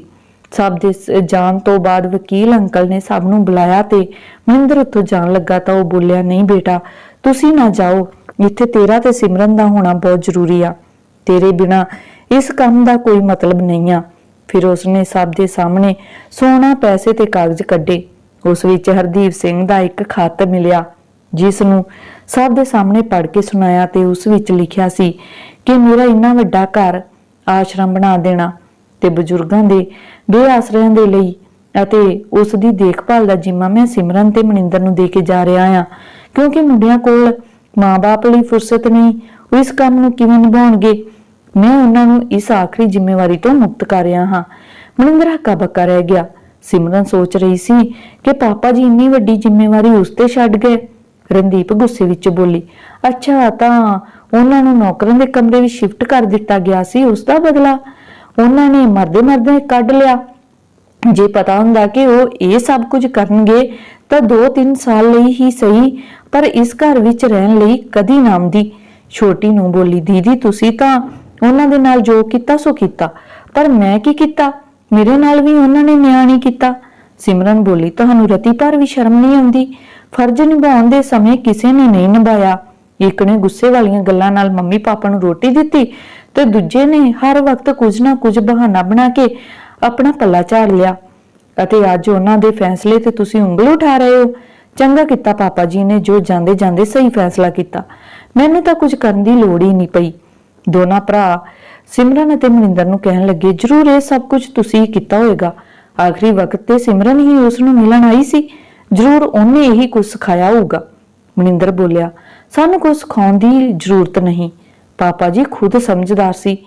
ਸਭ ਦੇ ਜਾਣ ਤੋਂ ਬਾਅਦ ਵਕੀਲ ਅੰਕਲ ਨੇ ਸਭ ਨੂੰ ਬੁਲਾਇਆ ਤੇ ਮਨਿੰਦਰ ਉੱਥੋਂ ਜਾਣ ਲੱਗਾ ਤਾਂ ਉਹ ਬੋਲਿਆ, ਨਹੀਂ ਬੇਟਾ, ਤੁਸੀਂ ਨਾ ਜਾਓ, ਇੱਥੇ ਤੇਰਾ ਤੇ ਸਿਮਰਨ ਦਾ ਹੋਣਾ ਬਹੁਤ ਜ਼ਰੂਰੀ ਆ। ਤੇਰੇ ਬਿਨਾ ਇਸ ਕੰਮ ਦਾ ਕੋਈ ਮਤਲਬ ਨਹੀਂ ਆ। ਫਿਰ ਉਸਨੇ ਸਭ ਦੇ ਸਾਹਮਣੇ ਸੋਨਾ ਪੈਸੇ ਤੇ ਕਾਗਜ਼ ਕੱਢੇ। ਉਸ ਵਿੱਚ ਹਰਦੀਪ ਸਿੰਘ ਦਾ ਇੱਕ ਖੱਤ ਮਿਲਿਆ ਜਿਸ ਨੂੰ ਸਭ ਦੇ ਸਾਹਮਣੇ ਪੜ੍ਹ ਕੇ ਸੁਣਾਇਆ ਤੇ ਉਸ ਵਿੱਚ ਲਿਖਿਆ ਸੀ ਕਿ ਮੇਰਾ ਇੰਨਾ ਵੱਡਾ ਘਰ ਆਸ਼ਰਮ ਬਣਾ ਦੇਣਾ ਤੇ ਬਜ਼ੁਰਗਾਂ ਦੇ ਬੇਆਸਰਿਆਂ ਦੇ ਲਈ ਅਤੇ ਉਸ ਦੀ ਦੇਖਭਾਲ ਦਾ ਜ਼ਿੰਮਾ ਮੈਂ ਸਿਮਰਨ ਤੇ ਮਨਿੰਦਰ ਨੂੰ ਦੇ ਕੇ ਜਾ ਰਿਹਾ ਆ ਕਿਉਂਕਿ ਮੁੰਡਿਆਂ ਕੋਲ ਮਾਪੇ ਲਈ ਫੁਰਸਤ ਨਹੀਂ, ਉਹ ਇਸ ਕੰਮ ਨੂੰ ਕਿਵੇਂ ਨਿਭਾਉਣਗੇ? ਮੈਂ ਉਹਨਾਂ ਨੂੰ ਇਸ ਆਖਰੀ ਜ਼ਿੰਮੇਵਾਰੀ ਤੋਂ ਮੁਕਤ ਕਰ ਰਿਹਾ ਹਾਂ। ਮਨਿੰਦਰ ਹੱਕਾ ਬੱਕਾ ਰਹਿ ਗਿਆ। ਸਿਮਰਨ ਸੋਚ ਰਹੀ ਸੀ ਕਿ ਪਾਪਾ ਜੀ ਇੰਨੀ ਵੱਡੀ ਜ਼ਿੰਮੇਵਾਰੀ ਉਸ ਤੇ ਛੱਡ ਗਏ। ਰਣਦੀਪ ਗੁੱਸੇ ਵਿੱਚ ਬੋਲੀ, ਅੱਛਾ, ਤਾਂ ਉਹਨਾਂ ਨੂੰ ਨੌਕਰਾਂ ਦੇ ਕਮਰੇ ਵਿੱਚ ਸ਼ਿਫਟ ਕਰ ਦਿੱਤਾ ਗਿਆ ਸੀ, ਉਸ ਦਾ ਬਦਲਾ? ਉਹਨਾਂ ਨੇ ਮਰਦੇ ਮਰਦੇ ਕੱਢ ਲਿਆ। ਜੇ ਪਤਾ ਹੁੰਦਾ ਕਿ ਉਹ ਇਹ ਸਭ ਕੁਝ ਕਰਨਗੇ, ਤਾਂ 2-3 ਸਾਲ ਲਈ ਹੀ ਸਹੀ, ਪਰ ਇਸ ਘਰ ਵਿੱਚ ਰਹਿਣ ਲਈ ਕਦੀ ਨਾ ਆਉਂਦੀ। ਛੋਟੀ ਨੂੰ ਬੋਲੀ, ਦੀਦੀ, ਤੁਸੀਂ ਤਾਂ ਉਹਨਾਂ ਦੇ ਨਾਲ ਜੋ ਕੀਤਾ, ਸੋ ਕੀਤਾ। ਪਰ ਮੈਂ ਕੀ ਕੀਤਾ? ਮੇਰੇ ਨਾਲ ਵੀ ਉਹਨਾਂ ਨੇ ਨਿਆਂ ਨਹੀਂ ਕੀਤਾ। ਸਿਮਰਨ ਬੋਲੀ, ਤੁਹਾਨੂੰ ਰਤੀ ਪਰ ਵੀ ਸ਼ਰਮ ਨਹੀਂ ਆਉਂਦੀ? ਫਰਜ਼ ਨਿਭਾਉਣ ਦੇ ਸਮੇਂ ਕਿਸੇ ਨੇ ਨਹੀਂ ਨਿਭਾਇਆ। ਇੱਕ ਨੇ ਗੁੱਸੇ ਵਾਲੀਆਂ ਗੱਲਾਂ ਨਾਲ ਮੰਮੀ ਪਾਪਾ ਨੂੰ ਰੋਟੀ ਦਿੱਤੀ ਤੇ ਦੂਜੇ ਨੇ ਹਰ ਵਕਤ ਕੁਝ ਨਾ ਕੁਝ ਬਹਾਨਾ ਬਣਾ ਕੇ ਆਪਣਾ ਪੱਲਾ ਝਾੜ ਲਿਆ। ਅਤੇ ਅੱਜ ਉਹਨਾਂ ਦੇ ਫੈਸਲੇ ਤੇ ਤੁਸੀਂ ਉਂਗਲ ਉਠਾ ਰਹੇ ਹੋ। ਚੰਗਾ ਕੀਤਾ ਪਾਪਾ ਜੀ ਨੇ ਜੋ ਜਾਂਦੇ ਜਾਂਦੇ ਸਹੀ ਫੈਸਲਾ ਕੀਤਾ। ਮੈਨੂੰ ਤਾਂ ਕੁਝ ਕਰਨ ਦੀ ਲੋੜ ਹੀ ਨਹੀਂ ਪਈ। ਦੋਨਾਂ ਭਰਾ ਸਿਮਰਨ ਅਤੇ ਮਨਿੰਦਰ ਨੂੰ ਕਹਿਣ ਲੱਗੇ, ਜ਼ਰੂਰ ਇਹ ਸਭ ਕੁਝ ਤੁਸੀਂ ਕੀਤਾ ਹੋਵੇਗਾ ਆਖਰੀ ਵਕਤ ਤੇ ਸਿਮਰਨ ਹੀ ਉਸ ਨੂੰ ਮਿਲਣ ਆਈ ਸੀ। ਜ਼ਰੂਰ ਉਹਨੇ ਇਹੀ ਕੁਝ ਸਿਖਾਇਆ ਹੋਊਗਾ। ਮਨਿੰਦਰ ਬੋਲਿਆ, ਸਾਨੂੰ ਕੁਝ ਸਿਖਾਉਣ ਦੀ ਜ਼ਰੂਰਤ ਨਹੀਂ। ਪਾਪਾ ਜੀ ਖੁਦ ਸਮਝਦਾਰ ਸੀ।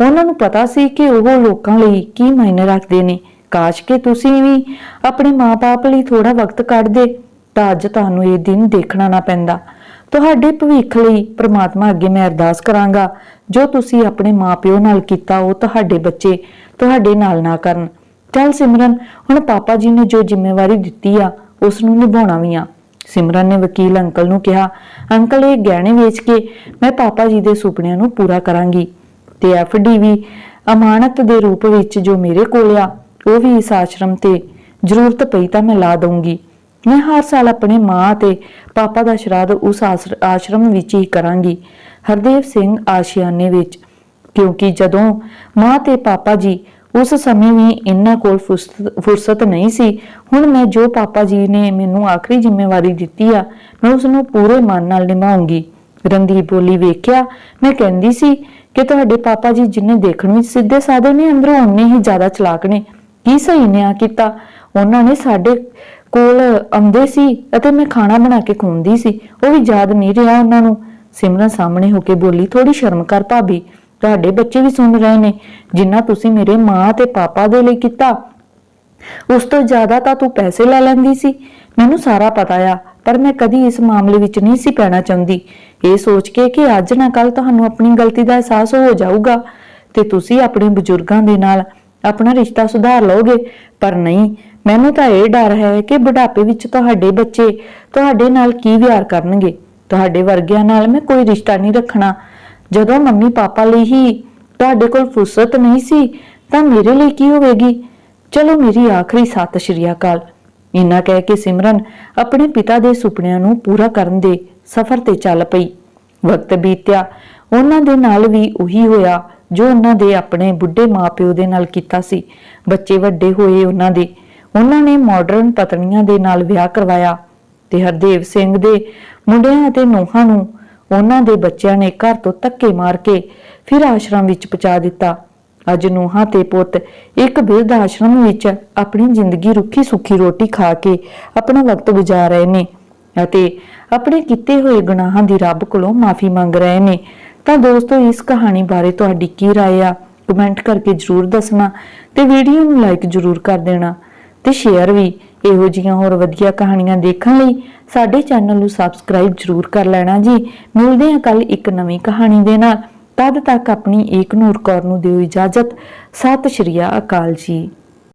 ਉਹਨਾਂ ਨੂੰ ਪਤਾ ਸੀ ਕਿ ਉਹ ਲੋਕਾਂ ਲਈ ਕੀ ਮਾਇਨੇ ਰੱਖਦੇ ਨੇ। ਕਾਸ਼ ਕਿ ਤੁਸੀਂ ਵੀ ਆਪਣੇ ਮਾਪੇ ਲਈ ਥੋੜਾ ਵਕਤ ਕੱਢਦੇ ਤਾਂ ਅੱਜ ਤੁਹਾਨੂੰ ਇਹ ਦਿਨ ਦੇਖਣਾ ਨਾ ਪੈਂਦਾ। ਤੁਹਾਡੇ ਭਵਿੱਖ ਲਈ ਪ੍ਰਮਾਤਮਾ ਅੱਗੇ ਮੈਂ ਅਰਦਾਸ ਕਰਾਂਗਾ। ਜੋ ਤੁਸੀਂ ਆਪਣੇ ਮਾਪਿਓ ਨਾਲ ਕੀਤਾ, ਉਹ ਤੁਹਾਡੇ ਬੱਚੇ ਤੁਹਾਡੇ ਨਾਲ ਨਾ ਕਰਨ। ਚੱਲ ਸਿਮਰਨ, ਹੁਣ ਪਾਪਾ ਜੀ ਨੇ ਜੋ ਜ਼ਿੰਮੇਵਾਰੀ ਦਿੱਤੀ ਆ, ਉਸ ਨੂੰ ਨਿਭਾਉਣਾ ਵੀ ਆ। ਸਿਮਰਨ ਨੇ ਵਕੀਲ ਅੰਕਲ ਨੂੰ ਕਿਹਾ, ਅੰਕਲ, ਇਹ ਗਹਿਣੇ ਵੇਚ ਕੇ ਮੈਂ ਪਾਪਾ ਜੀ ਦੇ ਸੁਪਨਿਆਂ ਨੂੰ ਪੂਰਾ ਕਰਾਂਗੀ। ਤੇ ਐਫਡੀ ਵੀ ਅਮਾਨਤ ਦੇ ਰੂਪ ਵਿੱਚ ਜੋ ਮੇਰੇ ਕੋਲ ਆ, ਉਹ ਵੀ ਇਸ ਆਸ਼ਰਮ ਤੇ ਜ਼ਰੂਰਤ ਪਈ ਤਾਂ ਮੈਂ ਲਾ ਦਊਂਗੀ। ਮੈਂ ਹਰ ਸਾਲ ਆਪਣੇ ਮਾਂ ਤੇ ਪਾਪਾ ਦਾ ਸ਼ਰਾਧ ਉਸ ਆਸ਼ਰਮ ਵਿੱਚ ਹੀ ਕਰਾਂਗੀ। ਹਰਦੇਵ ਸਿੰਘ ਆਸ਼ੀਆਨੇ ਵਿੱਚ, ਕਿਉਂਕਿ ਜਦੋਂ ਮਾਂ ਤੇ ਪਾਪਾ ਜੀ ਉਸ ਸਮੇਂ ਵੀ ਇਹਨਾਂ ਕੋਲ ਫੁਰਸਤ ਨਹੀਂ ਸੀ, ਹੁਣ ਮੈਂ ਜੋ ਪਾਪਾ ਜੀ ਨੇ ਮੈਨੂੰ ਆਖਰੀ ਜ਼ਿੰਮੇਵਾਰੀ ਦਿੱਤੀ ਆ, ਮੈਂ ਉਸ ਨੂੰ ਪੂਰੇ ਮਨ ਨਾਲ ਨਿਭਾਉਂਗੀ। ਰਣਦੀਪ ਬੋਲੀ ਵੇਖਿਆ, ਮੈਂ ਕਹਿੰਦੀ ਸੀ ਕਿ ਤੁਹਾਡੇ ਪਾਪਾ ਜੀ ਜਿੰਨੇ ਦੇਖਣ ਵਿੱਚ ਸਿੱਧੇ ਸਾਦੇ ਨੇ, ਅੰਦਰੋਂ ਉਨੇ ਹੀ ਜ਼ਿਆਦਾ ਚਲਾਕ ਨੇ। ਕੀ ਸਹੀ ਨਿਆਂ ਕੀਤਾ? ਉਹਨਾਂ ਨੇ ਸਾਡੇ ਕੋਲ ਆਉਂਦੇ ਸੀ ਅਤੇ ਮੈਂ ਖਾਣਾ ਬਣਾ ਕੇ ਖਵਾਉਂਦੀ ਸੀ। ਉਹ ਵੀ ਯਾਦ ਨਹੀਂ ਰਿਹਾ ਉਹਨਾਂ ਨੂੰ। ਸਿਮਰਨ ਸਾਹਮਣੇ ਹੋ ਕੇ ਬੋਲੀ ਥੋੜੀ ਸ਼ਰਮ ਕਰ ਭਾਬੀ। ਤੁਹਾਡੇ ਬੱਚੇ ਵੀ ਸੁਣ ਰਹੇ ਨੇ, ਜਿੰਨਾ ਤੁਸੀਂ ਮੇਰੇ ਮਾਂ ਤੇ ਪਾਪਾ ਦੇ ਲਈ ਕੀਤਾ। ਉਸ ਤੋਂ ਜ਼ਿਆਦਾ ਤਾਂ ਤੂੰ ਪੈਸੇ ਲੈ ਲੈਂਦੀ ਸੀ। ਮੈਨੂੰ ਸਾਰਾ ਪਤਾ ਆ, ਪਰ ਮੈਂ ਕਦੀ ਇਸ ਮਾਮਲੇ ਵਿੱਚ ਨਹੀਂ ਸੀ ਪੈਣਾ ਚਾਹੁੰਦੀ। ਇਹ ਸੋਚ ਕੇ ਕਿ ਅੱਜ ਨਾ ਕੱਲ ਤੁਹਾਨੂੰ ਆਪਣੀ ਗਲਤੀ ਦਾ ਅਹਿਸਾਸ ਹੋ ਜਾਊਗਾ। ਤੇ ਤੁਸੀਂ ਆਪਣੇ ਬਜ਼ੁਰਗਾਂ ਦੇ ਨਾਲ ਆਪਣਾ ਰਿਸ਼ਤਾ ਸੁਧਾਰ ਲਓਗੇ? ਪਰ ਨਹੀਂ, ਮੈਨੂੰ ਤਾਂ ਇਹ ਡਰ ਹੈ ਕਿ ਬੁਢਾਪੇ ਵਿੱਚ ਤੁਹਾਡੇ ਬੱਚੇ ਤੁਹਾਡੇ ਨਾਲ ਕੀ ਵਿਹਾਰ ਕਰਨਗੇ? ਤੁਹਾਡੇ ਵਰਗਿਆਂ ਨਾਲ ਮੈਂ ਕੋਈ ਰਿਸ਼ਤਾ ਨਹੀਂ ਰੱਖਣਾ। ਜਦੋਂ ਮੰਮੀ ਪਾਪਾ ਲਈ ਹੀ ਤੁਹਾਡੇ ਕੋਲ ਫੁਰਸਤ ਨਹੀਂ ਸੀ, ਤਾਂ ਮੇਰੇ ਲਈ ਕੀ ਹੋਵੇਗੀ? ਚਲੋ ਮੇਰੀ ਆਖਰੀ ਸਤਿ ਸ਼੍ਰੀ ਅਕਾਲ। ਇੰਨਾ ਕਹਿ ਕੇ ਸਿਮਰਨ ਆਪਣੇ ਪਿਤਾ ਦੇ ਸੁਪਨਿਆਂ ਨੂੰ ਪੂਰਾ ਕਰਨ ਦੇ ਸਫ਼ਰ ਤੇ ਚੱਲ ਪਈ। ਵਕਤ ਬੀਤਿਆ। ਉਹਨਾਂ ਦੇ ਨਾਲ ਵੀ ਉਹੀ ਹੋਇਆ ਜੋ ਉਹਨਾਂ ਦੇ ਆਪਣੇ ਬੁੱਢੇ ਮਾਪਿਓ ਦੇ ਨਾਲ ਕੀਤਾ ਸੀ। ਬੱਚੇ ਵੱਡੇ ਹੋਏ ਉਹਨਾਂ ਦੇ। ਉਹਨਾਂ ਨੇ ਮਾਡਰਨ ਪਤਨੀਆਂ ਦੇ ਨਾਲ ਵਿਆਹ ਕਰਵਾਇਆ ਤੇ ਹਰਦੇਵ ਸਿੰਘ ਦੇ ਮੁੰਡਿਆਂ ਅਤੇ ਨੂੰਹਾਂ ਨੂੰ ਉਹਨਾਂ ਦੇ ਬੱਚਿਆਂ ਨੇ ਘਰ ਤੋਂ ਧੱਕੇ ਮਾਰ ਕੇ ਫਿਰ ਆਸ਼ਰਮ ਵਿੱਚ ਪਹੁੰਚਾ ਦਿੱਤਾ। ਅੱਜ ਨੂੰਹਾਂ ਤੇ ਪੁੱਤ ਇੱਕ ਬਿਰਧ ਆਸ਼ਰਮ ਵਿੱਚ ਆਪਣੀ ਜ਼ਿੰਦਗੀ ਰੁੱਖੀ ਸੁੱਖੀ ਰੋਟੀ ਖਾ ਕੇ ਆਪਣਾ ਵਕਤ ਗੁਜ਼ਾਰ ਰਹੇ ਨੇ ਅਤੇ ਆਪਣੇ ਕੀਤੇ ਹੋਏ ਗੁਨਾਹਾਂ ਦੀ ਰੱਬ ਕੋਲੋਂ ਮਾਫੀ ਮੰਗ ਰਹੇ ਨੇ। ਤਾਂ ਦੋਸਤੋ ਇਸ ਕਹਾਣੀ ਬਾਰੇ ਤੁਹਾਡੀ ਕੀ رائے ਆ ਕਮੈਂਟ ਕਰਕੇ ਜਰੂਰ ਦੱਸਣਾ ਤੇ ਵੀਡੀਓ ਨੂੰ ਲਾਈਕ ਜਰੂਰ ਕਰ ਦੇਣਾ ਤੇ ਸ਼ੇਅਰ ਵੀ ਇਹੋ ਜਿਹੀਆਂ ਹੋਰ ਵਧੀਆ ਕਹਾਣੀਆਂ ਦੇਖਣ ਲਈ ਸਾਡੇ ਚੈਨਲ ਨੂੰ ਸਬਸਕ੍ਰਾਈਬ ਜਰੂਰ ਕਰ ਲੈਣਾ ਜੀ ਮਿਲਦੇ ਹਾਂ ਕੱਲ ਇੱਕ ਨਵੀਂ ਕਹਾਣੀ ਦੇ ਨਾਲ ਤਦ ਤੱਕ ਆਪਣੀ ਏਕ ਨੂਰ ਕੌਰ ਨੂੰ ਦਿਓ ਇਜਾਜ਼ਤ ਸਤਿ ਸ਼੍ਰੀ ਅਕਾਲ ਜੀ